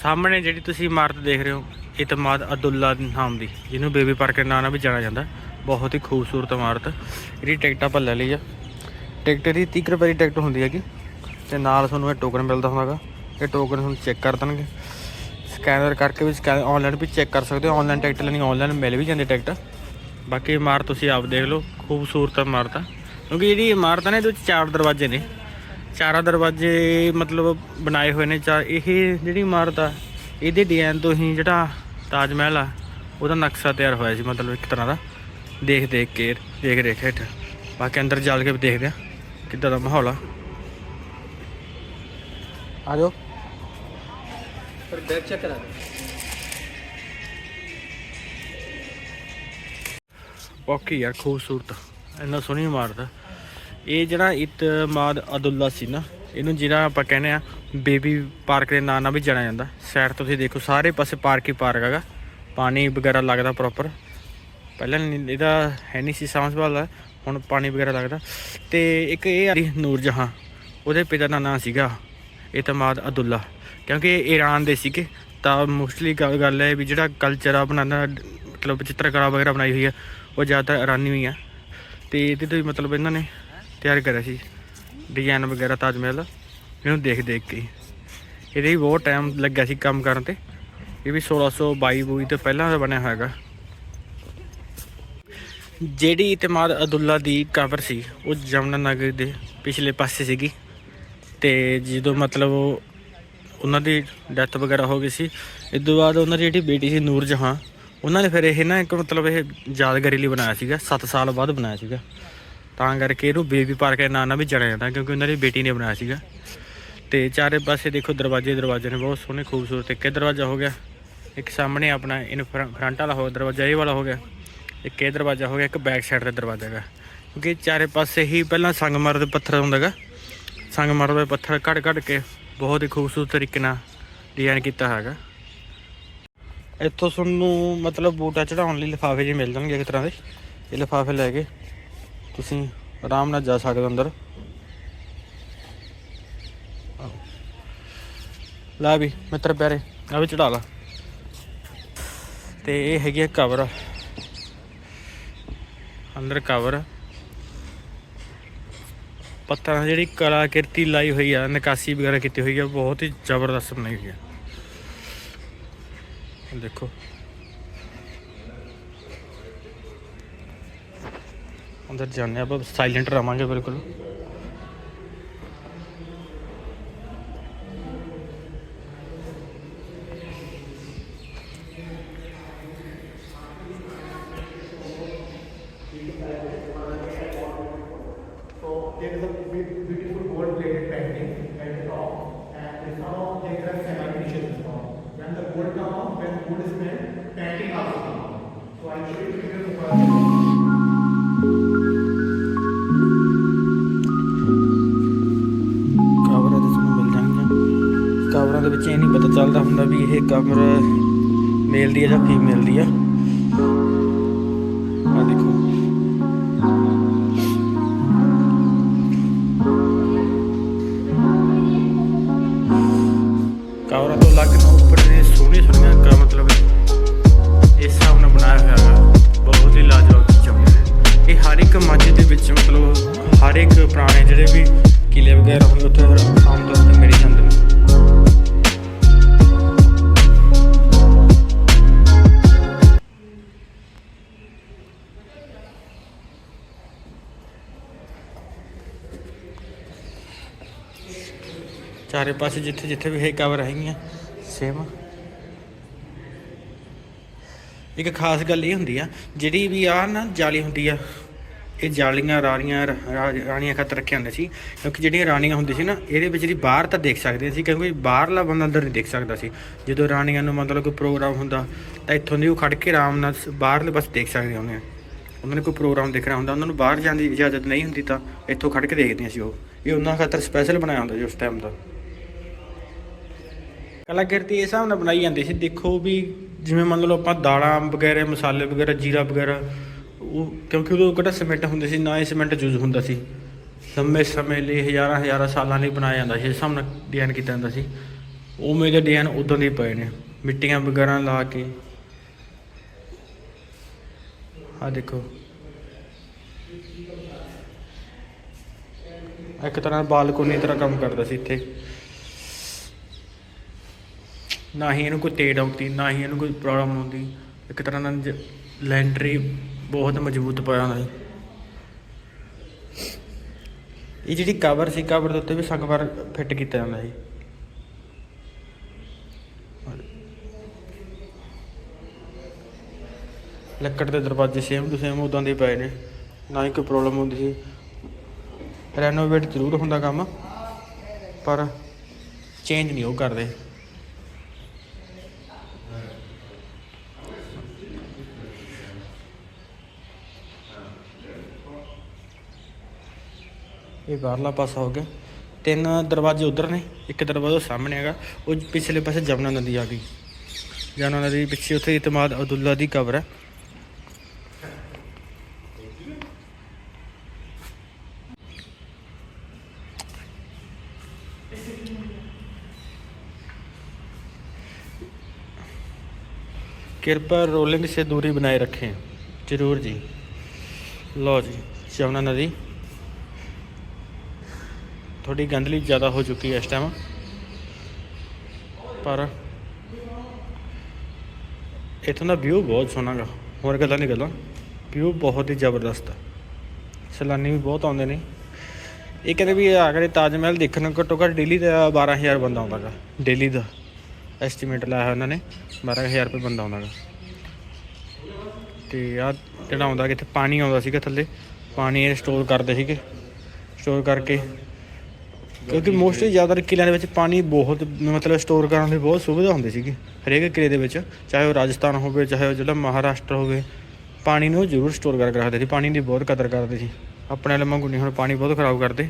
ਸਾਹਮਣੇ ਜਿਹੜੀ ਤੁਸੀਂ ਇਮਾਰਤ ਦੇਖ ਰਹੇ ਹੋ, ਇਤਮਾਦ ਅਬਦੁੱਲਾ ਨਾਮ ਦੀ, ਜਿਹਨੂੰ ਬੇਬੀ ਪਾਰਕ ਦੇ ਨਾਂ ਨਾਲ ਵੀ ਜਾਣਿਆ ਜਾਂਦਾ। ਬਹੁਤ ਹੀ ਖੂਬਸੂਰਤ ਇਮਾਰਤ। ਇਹਦੀ ਟਿਕਟ ਆਪਾਂ ਲੈ ਲਈ ਆ। ਟਿਕਟ ਦੀ 30 ਰੁਪਏ ਦੀ ਟਿਕਟ ਹੁੰਦੀ ਹੈਗੀ। ਤੇ ਨਾਲ ਤੁਹਾਨੂੰ ਇਹ ਟੋਕਨ ਮਿਲਦਾ ਹੁੰਦਾਗਾ ਇਹ ਟੋਕਨ ਤੁਹਾਨੂੰ ਚੈੱਕ ਕਰ ਦੇਣਗੇ। ਸਕੈਨਰ ਕਰਕੇ ਵੀ ਸਕੈਨ ਆਨਲਾਈਨ ਵੀ ਚੈੱਕ ਕਰ ਸਕਦੇ ਹੋ। ਆਨਲਾਈਨ ਟਿਕਟ ਲੈਣੀ ਆਨਲਾਈਨ ਮਿਲ ਵੀ ਜਾਂਦੀ ਟਿਕਟ। ਬਾਕੀ ਇਮਾਰਤ ਤੁਸੀਂ ਆਪ ਦੇਖ ਲਓ। ਖੂਬਸੂਰਤ ਇਮਾਰਤ ਆ। ਕਿਉਂਕਿ ਜਿਹੜੀ ਇਮਾਰਤ ਆ ਨੇ, ਇਹਦੇ ਵਿੱਚ ਚਾਰ ਦਰਵਾਜ਼ੇ ਨੇ। ਚਾਰਾ ਦਰਵਾਜ਼ੇ ਮਤਲਬ ਬਣਾਏ ਹੋਏ ਨੇ ਚਾਰ ਇਹ ਜਿਹੜੀ ਇਮਾਰਤ ਆ ਇਹਦੇ ਡਿਜ਼ਾਈਨ ਤੋਂ ਹੀ ਜਿਹੜਾ ਤਾਜ ਮਹਿਲ ਆ ਉਹਦਾ ਨਕਸ਼ਾ ਤਿਆਰ ਹੋਇਆ ਸੀ ਮਤਲਬ ਇੱਕ ਤਰ੍ਹਾਂ ਦਾ। ਦੇਖ ਦੇਖ ਕੇ ਦੇਖ ਦੇਖ ਹੇਠ। ਬਾਕੀ ਅੰਦਰ ਜਾ ਕੇ ਵੀ ਦੇਖਦੇ ਆ ਕਿੱਦਾਂ ਦਾ ਮਾਹੌਲ ਆ। ਆ ਜਾਓ। ਪਰ ਬੈਗ ਚੈੱਕ ਕਰਾ ਦੇ ਵਾਕਈ ਯਾਰ ਖੂਬਸੂਰਤ। ਇੰਨਾ ਸੋਹਣੀ ਇਮਾਰਤ ਹੈ ਇਹ ਜਿਹੜਾ ਇਤਮਾਦ ਅਬਦੁੱਲਾ ਸੀ ਨਾ, ਇਹਨੂੰ ਜਿਹੜਾ ਆਪਾਂ ਕਹਿੰਦੇ ਆ ਬੇਬੀ ਪਾਰਕ ਦੇ ਨਾਂ ਨਾਲ ਵੀ ਜਾਣਿਆ ਜਾਂਦਾ। ਸਾਈਡ ਤੋਂ ਤੁਸੀਂ ਦੇਖੋ, ਸਾਰੇ ਪਾਸੇ ਪਾਰਕ ਹੀ ਪਾਰਕ ਹੈਗਾ। ਪਾਣੀ ਵਗੈਰਾ ਲੱਗਦਾ ਪ੍ਰੋਪਰ ਪਹਿਲਾਂ ਇਹਦਾ ਹੈ ਨਹੀਂ ਸੀ ਸਾਂਭ ਸੰਭਾਲ ਦਾ ਹੁਣ ਪਾਣੀ ਵਗੈਰਾ ਲੱਗਦਾ। ਤੇ ਇੱਕ ਇਹ ਆ ਨੂਰ ਜਹਾਂ ਉਹਦੇ ਪਿਤਾ ਦਾ ਨਾਂ ਸੀਗਾ। ਇਤਮਾਦ ਅਬਦੁੱਲਾ ਕਿਉਂਕਿ ਇਹ ਈਰਾਨ ਦੇ ਸੀਗੇ। ਤਾਂ ਮੋਸਟਲੀ ਗੱਲ ਹੈ ਵੀ ਜਿਹੜਾ ਕਲਚਰ ਆ ਬਣਾਉਣਾ ਮਤਲਬ ਚਿੱਤਰਕਲਾ ਵਗੈਰਾ ਬਣਾਈ ਹੋਈ ਹੈ ਉਹ ਜ਼ਿਆਦਾਤਰ ਇਰਾਨੀ ਹੋਈ ਆ। ਤੇ ਇਹਦੇ ਤੋਂ ਮਤਲਬ ਇਹਨਾਂ ਨੇ ਤਿਆਰ ਕਰਿਆ ਸੀ। ਡਿਜ਼ਾਈਨ ਵਗੈਰਾ ਤਾਜ ਮਹਿਲ। ਇਹਨੂੰ ਦੇਖ ਦੇਖ ਕੇ। ਇਹਦੇ ਵੀ ਬਹੁਤ ਟਾਈਮ ਲੱਗਿਆ ਸੀ ਕੰਮ ਕਰਨ ਤੇ। ਇਹ ਵੀ 1622 ਬੂਈ ਤੋਂ ਪਹਿਲਾਂ ਦਾ ਬਣਿਆ ਹੋਇਆ ਜਿਹੜੀ ਇਤਮਾਦ ਅਬਦੁੱਲਾ ਦੀ ਕਬਰ ਸੀ, ਉਹ ਜਮਨਾ ਨਗਰ ਦੇ ਪਿਛਲੇ ਪਾਸੇ ਸੀਗੀ। ਤੇ ਜਦੋਂ ਮਤਲਬ ਉਹਨਾਂ ਦੀ ਡੈਥ ਵਗੈਰਾ ਹੋ ਗਈ ਸੀ, ਇਸ ਤੋਂ ਬਾਅਦ ਉਹਨਾਂ ਦੀ ਜਿਹੜੀ ਬੇਟੀ ਸੀ ਨੂਰ ਜਹਾਂ ਉਹਨਾਂ ਨੇ ਫਿਰ ਇਹ ਨਾ ਇੱਕ ਮਤਲਬ ਇਹ ਯਾਦਗਾਰੀ ਲਈ ਬਣਾਇਆ ਸੀਗਾ। 7 ਸਾਲ ਬਾਅਦ ਬਣਾਇਆ ਸੀਗਾ। ਤਾਂ ਕਰਕੇ ਇਹਨੂੰ ਬੇਬੀ ਪਾਰਕ ਦੇ ਨਾਂ ਨਾਲ ਵੀ ਜਾਣਿਆ ਜਾਂਦਾ ਕਿਉਂਕਿ ਉਹਨਾਂ ਦੀ ਬੇਟੀ ਨੇ ਬਣਾਇਆ ਸੀਗਾ। ਤੇ ਚਾਰੇ ਪਾਸੇ ਦੇਖੋ ਦਰਵਾਜ਼ੇ ਦਰਵਾਜ਼ੇ ਨੇ ਬਹੁਤ ਸੋਹਣੇ, ਖੂਬਸੂਰਤ ਇੱਕ ਇਹ ਦਰਵਾਜ਼ਾ ਹੋ ਗਿਆ। ਇੱਕ ਸਾਹਮਣੇ ਆਪਣਾ ਇਨ ਫਰੰਟ ਵਾਲਾ ਹੋ, ਦਰਵਾਜ਼ਾ ਇਹ ਵਾਲਾ ਹੋ ਗਿਆ। ਇੱਕ ਇਹ ਦਰਵਾਜ਼ਾ ਹੋ ਗਿਆ, ਇੱਕ ਬੈਕ ਸਾਈਡ ਦਾ ਦਰਵਾਜ਼ਾ ਹੈਗਾ। ਕਿਉਂਕਿ ਚਾਰੇ ਪਾਸੇ ਹੀ ਪਹਿਲਾਂ ਸੰਗਮਰ ਦੇ ਪੱਥਰ ਹੁੰਦਾ ਹੈਗਾ। ਸੰਗਮਰ ਦੇ ਪੱਥਰ ਕੱਢ ਕੱਢ ਕੇ ਬਹੁਤ ਹੀ ਖੂਬਸੂਰਤ ਤਰੀਕੇ ਨਾਲ ਡਿਜ਼ਾਈਨ ਕੀਤਾ ਹੈਗਾ। ਇੱਥੋਂ ਤੁਹਾਨੂੰ ਮਤਲਬ ਬੂਟਾ ਚੜਾਉਣ ਲਈ ਲਿਫਾਫੇ ਜਿਹੇ ਮਿਲ ਜਾਣਗੇ ਇੱਕ ਤਰ੍ਹਾਂ ਦੇ। ਇਹ ਲਿਫਾਫੇ ਲੈ ਕੇ ਤੁਸੀਂ ਆਰਾਮ ਨਾਲ ਜਾ ਸਕਦੇ ਹੋ ਅੰਦਰ। ਲਾ ਵੀ, ਮਿੱਤਰ ਪਿਆਰੇ, ਆ ਵੀ ਚੜਾ ਲਾ। ਤੇ ਇਹ ਹੈਗੀ ਆ ਕਵਰ ਅੰਦਰ ਕਵਰ ਪੱਥਰਾਂ ਦੀ ਜਿਹੜੀ ਕਲਾਕ੍ਰਿਤੀ ਲਾਈ ਹੋਈ ਆ, ਨਿਕਾਸੀ ਵਗੈਰਾ ਕੀਤੀ ਹੋਈ ਆ, ਬਹੁਤ ਹੀ ਜ਼ਬਰਦਸਤ ਬਣਾਈ ਹੋਈ ਆ। ਦੇਖੋ। ਅੰਦਰ ਜਾਂਦੇ ਆਪਾਂ ਸਾਇਲੈਂਟ ਰਵਾਂਗੇ ਬਿਲਕੁਲ। ਇਹ ਕਮਰ ਮੇਲ ਦੀ ਹੈ ਜਾਂ ਫੀਮੇਲ ਦੀ ਆ? ਆ ਦੇਖੋ। ਕਵਰਾਂ ਤੋਂ ਲੱਗ ਨਾ ਉੱਪਰ ਨੇ ਸੋਹਣੀ ਸੋਹਣੀਆਂ ਕਾ ਮਤਲਬ ਇਸ ਹਿਸਾਬ ਨਾਲ ਬਣਾਇਆ ਹੋਇਆ ਹੈ ਬਹੁਤ ਹੀ ਲਾਜਵਾਬ ਚੀਜ਼ਾਂ ਇਹ ਹਰ ਇੱਕ ਮਸਜਿਦ ਦੇ ਵਿੱਚ ਮਤਲਬ ਹਰ ਇੱਕ ਪੁਰਾਣੇ ਜਿਹੜੇ ਵੀ ਕਿਲੇ ਵਗੈਰਾ ਹੁੰਦੇ, ਉੱਥੇ ਆਮ ਤੌਰ ਤੇ ਮਿਲ ਜਾਂਦੇ ਚਾਰੇ ਪਾਸੇ ਜਿੱਥੇ ਜਿੱਥੇ ਵੀ ਇਹ ਕਵਰ ਹੈਗੀਆਂ ਸੇਮ ਇੱਕ ਖਾਸ ਗੱਲ ਇਹ ਹੁੰਦੀ ਆ, ਜਿਹੜੀ ਵੀ ਆ ਨਾ ਜਾਲੀ ਹੁੰਦੀ ਆ, ਇਹ ਜਾਲੀਆਂ ਰਾਣੀਆਂ, ਰਾ- ਰਾਣੀਆਂ ਖਾਤਰ ਰੱਖਿਆ ਹੁੰਦੇ ਸੀ, ਕਿਉਂਕਿ ਜਿਹੜੀਆਂ ਰਾਣੀਆਂ ਹੁੰਦੀ ਸੀ ਨਾ, ਇਹਦੇ ਵਿੱਚ ਜਿਹੜੀ ਬਾਹਰ ਤਾਂ ਦੇਖ ਸਕਦੇ ਸੀ, ਕਿਉਂਕਿ ਬਾਹਰਲਾ ਬੰਦਾ ਅੰਦਰ ਨਹੀਂ ਦੇਖ ਸਕਦਾ ਸੀ। ਜਦੋਂ ਰਾਣੀਆਂ ਨੂੰ ਮਤਲਬ ਕੋਈ ਪ੍ਰੋਗਰਾਮ ਹੁੰਦਾ, ਤਾਂ ਇੱਥੋਂ ਦੀ ਉਹ ਖੜ ਕੇ ਆਰਾਮ ਨਾਲ ਬਾਹਰਲੇ ਬਸ ਦੇਖ ਸਕਦੇ ਹੁੰਦੇ ਆ। ਉਹਨਾਂ ਨੇ ਕੋਈ ਪ੍ਰੋਗਰਾਮ ਦੇਖਣਾ ਹੁੰਦਾ, ਉਹਨਾਂ ਨੂੰ ਬਾਹਰ ਜਾਣ ਦੀ ਇਜਾਜ਼ਤ ਨਹੀਂ ਹੁੰਦੀ ਤਾਂ ਇੱਥੋਂ ਖੜ ਕੇ ਦੇਖਦੇ ਸੀ ਉਹ। ਇਹ ਉਹਨਾਂ ਖਾਤਰ ਸਪੈਸ਼ਲ ਬਣਾਇਆ ਹੁੰਦਾ ਜੀ ਉਸ ਟਾਈਮ ਦਾ। ਕਲਾਕ੍ਰਿਤੀ ਇਸ ਹਿਸਾਬ ਨਾਲ ਬਣਾਈ ਜਾਂਦੀ ਸੀ। ਦੇਖੋ ਵੀ ਜਿਵੇਂ ਮੰਨ ਲਓ ਆਪਾਂ ਦਾਲਾਂ ਵਗੈਰਾ, ਮਸਾਲੇ ਵਗੈਰਾ, ਜੀਰਾ ਵਗੈਰਾ, ਉਹ ਕਿਉਂਕਿ ਉਦੋਂ ਕਿਹੜਾ ਸੀਮੈਂਟ ਹੁੰਦੇ ਸੀ, ਨਾ ਹੀ ਸੀਮੈਂਟ ਯੂਜ਼ ਹੁੰਦਾ ਸੀ। ਲੰਮੇ ਸਮੇਂ ਲਈ ਹਜ਼ਾਰਾਂ ਹਜ਼ਾਰਾਂ ਸਾਲਾਂ ਲਈ ਬਣਾਇਆ ਜਾਂਦਾ ਸੀ, ਇਸ ਹਿਸਾਬ ਨਾਲ ਡਿਜ਼ਾਈਨ ਕੀਤਾ ਜਾਂਦਾ ਸੀ। ਉਵੇਂ ਦੇ ਡਿਜ਼ਾਈਨ ਉਦੋਂ ਦੇ ਪਏ ਨੇ, ਮਿੱਟੀਆਂ ਵਗੈਰਾ ਲਾ ਕੇ। ਆ ਦੇਖੋ। ਇੱਕ ਤਰ੍ਹਾਂ ਬਾਲਕੋਨੀ ਤਰ੍ਹਾਂ ਕੰਮ ਕਰਦਾ ਸੀ ਇੱਥੇ। ਨਾ ਹੀ ਇਹਨੂੰ ਕੋਈ ਤੇੜ ਆਉਂਦੀ, ਨਾ ਹੀ ਇਹਨੂੰ ਕੋਈ ਪ੍ਰੋਬਲਮ ਆਉਂਦੀ। ਇੱਕ ਤਰ੍ਹਾਂ ਨਾਲ ਲੈਂਟਰੀ ਬਹੁਤ ਮਜ਼ਬੂਤ ਪਿਆ ਹੁੰਦਾ ਜੀ। ਇਹ ਜਿਹੜੀ ਕਵਰ ਸੀ ਕਵਰ ਦੇ ਉੱਤੇ ਵੀ ਸੰਗਵਾਰ ਫਿੱਟ ਕੀਤਾ ਜਾਂਦਾ ਜੀ। ਲੱਕੜ ਦੇ ਦਰਵਾਜ਼ੇ ਸੇਮ ਟੂ ਸੇਮ ਉਦਾਂ ਦੇ ਪਏ ਨੇ, ਨਾ ਹੀ ਕੋਈ ਪ੍ਰੋਬਲਮ ਹੁੰਦੀ ਸੀ। ਰੈਨੋਵੇਟ ਜ਼ਰੂਰ ਹੁੰਦਾ ਕੰਮ, ਪਰ ਚੇਂਜ ਨਹੀਂ ਉਹ ਕਰਦੇ। ਇਹ ਬਾਹਰਲਾ ਪਾਸਾ ਹੋ ਗਿਆ ਤਿੰਨ ਦਰਵਾਜ਼ੇ ਉਧਰ ਨੇ ਇੱਕ ਦਰਵਾਜ਼ਾ ਸਾਹਮਣੇ ਹੈਗਾ ਉਹ ਪਿਛਲੇ ਪਾਸੇ ਜਮਨਾ ਨਦੀ ਆ ਗਈ ਜਮਨਾ ਨਦੀ ਦੇ ਪਿੱਛੇ ਉੱਥੇ ਇਤਮਾਦ ਅਬਦੁੱਲਾ ਦੀ ਕਬਰ ਹੈ कृपया रोलिंग से दूरी बनाए रखें जरूर जी लो जी यमुना नदी ਥੋੜੀ ਗੰਦਲੀ ਜ਼ਿਆਦਾ ਹੋ ਚੁੱਕੀ ਹੈ ਇਸ ਟਾਈਮ ਪਰ ਇਥੋਂ ਦਾ ਵਿਊ ਬਹੁਤ ਸੋਹਣਾਗਾ ਹੋਰ ਗੱਲਾਂ ਨਹੀਂ ਗੱਲਾਂ। ਵਿਊ ਬਹੁਤ ਹੀ ਜ਼ਬਰਦਸਤ ਹੈ। ਸੈਲਾਨੀ ਵੀ ਬਹੁਤ ਆਉਂਦੇ ਨੇ। ਇਹ ਕਹਿੰਦੇ ਵੀ ਆ ਕੇ ਤਾਜ ਮਹਿਲ ਦੇਖਣ ਨੂੰ ਘੱਟੋ ਘੱਟ ਡੇਲੀ ਦਾ 12000 ਬੰਦਾ ਆਉਂਦਾਗਾ ਡੇਲੀ ਦਾ। ਐਸਟੀਮੇਟ ਲਾਇਆ ਉਹਨਾਂ ਨੇ। 12000 ਰੁਪਏ ਬੰਦਾ ਆਉਂਦਾਗਾ ਤੇ ਆ ਜਿਹੜਾ ਆਉਂਦਾ ਕਿ ਇੱਥੇ ਪਾਣੀ ਆਉਂਦਾ ਸੀਗਾ ਥੱਲੇ। ਪਾਣੀ ਇਹ ਸਟੋਰ ਕਰਦੇ ਸੀਗੇ। ਸਟੋਰ ਕਰਕੇ ਕਿਉਂਕਿ ਮੋਸਟਲੀ ਜ਼ਿਆਦਾਤਰ ਕਿਲਿਆਂ ਦੇ ਵਿੱਚ ਪਾਣੀ ਬਹੁਤ ਮਤਲਬ ਸਟੋਰ ਕਰਨ ਦੀ ਬਹੁਤ ਸੁਵਿਧਾ ਹੁੰਦੀ ਸੀਗੀ। ਹਰੇਕ ਕਿਲੇ ਦੇ ਵਿੱਚ ਚਾਹੇ ਉਹ ਰਾਜਸਥਾਨ ਹੋਵੇ ਚਾਹੇ ਉਹ ਜਿਹੜਾ ਮਹਾਰਾਸ਼ਟਰ ਹੋਵੇ ਪਾਣੀ ਨੂੰ ਜ਼ਰੂਰ ਸਟੋਰ ਕਰਕੇ ਰੱਖਦੇ ਸੀ। ਪਾਣੀ ਦੀ ਬਹੁਤ ਕਦਰ ਕਰਦੇ ਸੀ। ਆਪਣੇ ਵਾਲੇ ਵਾਂਗੂ ਨਹੀਂ ਹੁਣ ਪਾਣੀ ਬਹੁਤ ਖਰਾਬ ਕਰਦੇ।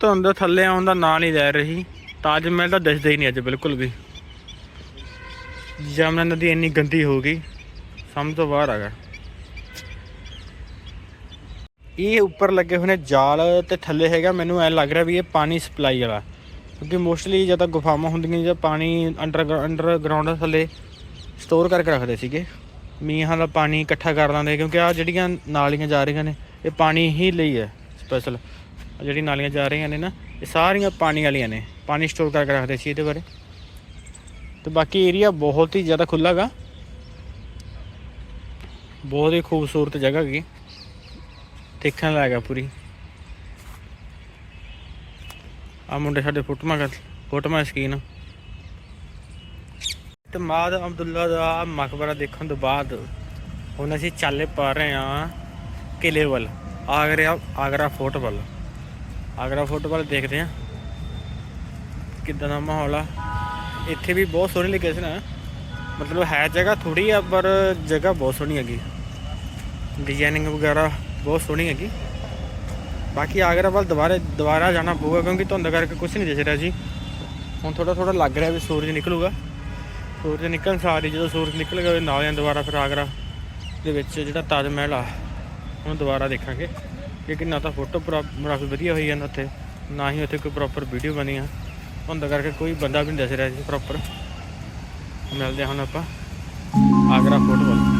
ਧੁੰਦ ਥੱਲੇ ਆਉਣ ਦਾ ਨਾਂ ਨਹੀਂ ਲੈ ਰਹੀ। ਤਾਜ ਮਹਿਲ ਤਾਂ ਦਿਸਦਾ ਹੀ ਨਹੀਂ ਅੱਜ ਬਿਲਕੁਲ ਵੀ। ਜਮਨਾ ਨਦੀ ਇੰਨੀ ਗੰਦੀ ਹੋ ਗਈ ਸਮਝ ਤੋਂ ਬਾਹਰ ਆ ਗਿਆ। ਇਹ ਉੱਪਰ ਲੱਗੇ ਹੋਏ ਨੇ ਜਾਲ ਤੇ ਥੱਲੇ ਹੈਗਾ। ਮੈਨੂੰ ਐ ਲੱਗ ਰਿਹਾ ਵੀ ਇਹ ਪਾਣੀ ਸਪਲਾਈ ਵਾਲਾ। ਕਿਉਂਕਿ ਮੋਸਟਲੀ ਜਦੋਂ ਗੁਫਾਵਾਂ ਹੁੰਦੀਆਂ ਜਾਂ ਪਾਣੀ ਅੰਡਰ ਅੰਡਰਗਰਾਉਂਡ ਥੱਲੇ ਸਟੋਰ ਕਰਕੇ ਰੱਖਦੇ ਸੀਗੇ। ਮੀਂਹਾਂ ਦਾ ਪਾਣੀ ਇਕੱਠਾ ਕਰ ਲੈਂਦੇ ਕਿਉਂਕਿ ਆ ਜਿਹੜੀਆਂ ਨਾਲੀਆਂ ਜਾ ਰਹੀਆਂ ਨੇ, ਇਹ ਪਾਣੀ ਹੀ ਲਈ ਹੈ ਸਪੈਸ਼ਲ ਜਿਹੜੀ ਨਾਲੀਆਂ ਜਾ ਰਹੀਆਂ ਨੇ ਨਾ, ਇਹ ਸਾਰੀਆਂ ਪਾਣੀ ਵਾਲੀਆਂ ਨੇ। ਪਾਣੀ ਸਟੋਰ ਕਰਕੇ ਰੱਖਦੇ ਸੀ ਇਹਦੇ ਬਾਰੇ। ਤੇ ਬਾਕੀ ਏਰੀਆ ਬਹੁਤ ਹੀ ਜ਼ਿਆਦਾ ਖੁੱਲ੍ਹਾ ਗਾ। ਬਹੁਤ ਹੀ ਖੂਬਸੂਰਤ ਜਗ੍ਹਾ ਹੈਗੀ। ਦੇਖਣ ਲਾਇਕ ਆ ਪੂਰੀ। ਆ ਮੁੰਡੇ ਸਾਡੇ ਫੋਟੋਆਂ ਕਰ, ਫੋਟੋਆਂ ਸਕੀਨ ਤੇ ਮਾਦ ਅਬਦੁੱਲਾ ਦਾ ਮਕਬਰਾ ਦੇਖਣ ਤੋਂ ਬਾਅਦ ਹੁਣ ਅਸੀਂ ਚੱਲੇ ਪਾ ਰਹੇ ਆ ਕਿਲੇ ਵੱਲ, ਆਗਰਾ ਆਗਰਾ ਫੋਰਟ ਵੱਲ। ਆਗਰਾ ਫੋਰਟ ਵੱਲ ਦੇਖਦੇ ਆ ਕਿੱਦਾਂ ਦਾ ਮਾਹੌਲ ਆ। ਇੱਥੇ ਵੀ ਬਹੁਤ ਸੋਹਣੀ ਲੋਕੇਸ਼ਨ ਹੈ ਮਤਲਬ ਹੈ ਜਗ੍ਹਾ ਥੋੜੀ ਆ, ਪਰ ਜਗ੍ਹਾ ਬਹੁਤ ਸੋਹਣੀ ਹੈਗੀ। ਡਿਜ਼ਾਈਨਿੰਗ ਵਗੈਰਾ ਬਹੁਤ ਸੋਹਣੀ ਹੈਗੀ। ਬਾਕੀ ਆਗਰਾ ਵੱਲ ਦੁਬਾਰੇ ਦੁਬਾਰਾ ਜਾਣਾ ਪਊਗਾ ਕਿਉਂਕਿ ਧੁੰਦ ਕਰਕੇ ਕੁਝ ਨਹੀਂ ਦਿਖ ਰਿਹਾ ਜੀ। ਹੁਣ ਥੋੜਾ ਥੋੜਾ ਲੱਗ ਰਿਹਾ ਵੀ ਸੂਰਜ ਨਿਕਲੂਗਾ। ਸੂਰਜ ਨਿਕਲਣ ਸਾਰ ਹੀ ਜਦੋਂ ਸੂਰਜ ਨਿਕਲ ਗਿਆ ਨਾਲ ਜਾਂ ਦੁਬਾਰਾ ਫਿਰ ਆਗਰਾ ਦੇ ਵਿੱਚ ਜਿਹੜਾ ਤਾਜ ਮਹਿਲ ਆ, ਉਹਨੂੰ ਦੁਬਾਰਾ ਦੇਖਾਂਗੇ। ਕਿਉਂਕਿ ਨਾ ਤਾਂ ਫੋਟੋ ਫੋਟੋਗ੍ਰਾਫੀ ਵਧੀਆ ਹੋਈ ਜਾਂਦਾ ਉੱਥੇ। ਨਾ ਹੀ ਉੱਥੇ ਕੋਈ ਪ੍ਰੋਪਰ ਵੀਡੀਓ ਬਣੀ ਆ। ਧੁੰਦ ਕਰਕੇ ਕੋਈ ਬੰਦਾ ਵੀ ਨਹੀਂ ਦੱਸ ਰਿਹਾ ਜੀ ਪ੍ਰੋਪਰ ਮਿਲਦੇ ਹਾਂ ਹੁਣ ਆਪਾਂ। ਆਗਰਾ ਫੋਰਟ ਵੱਲ।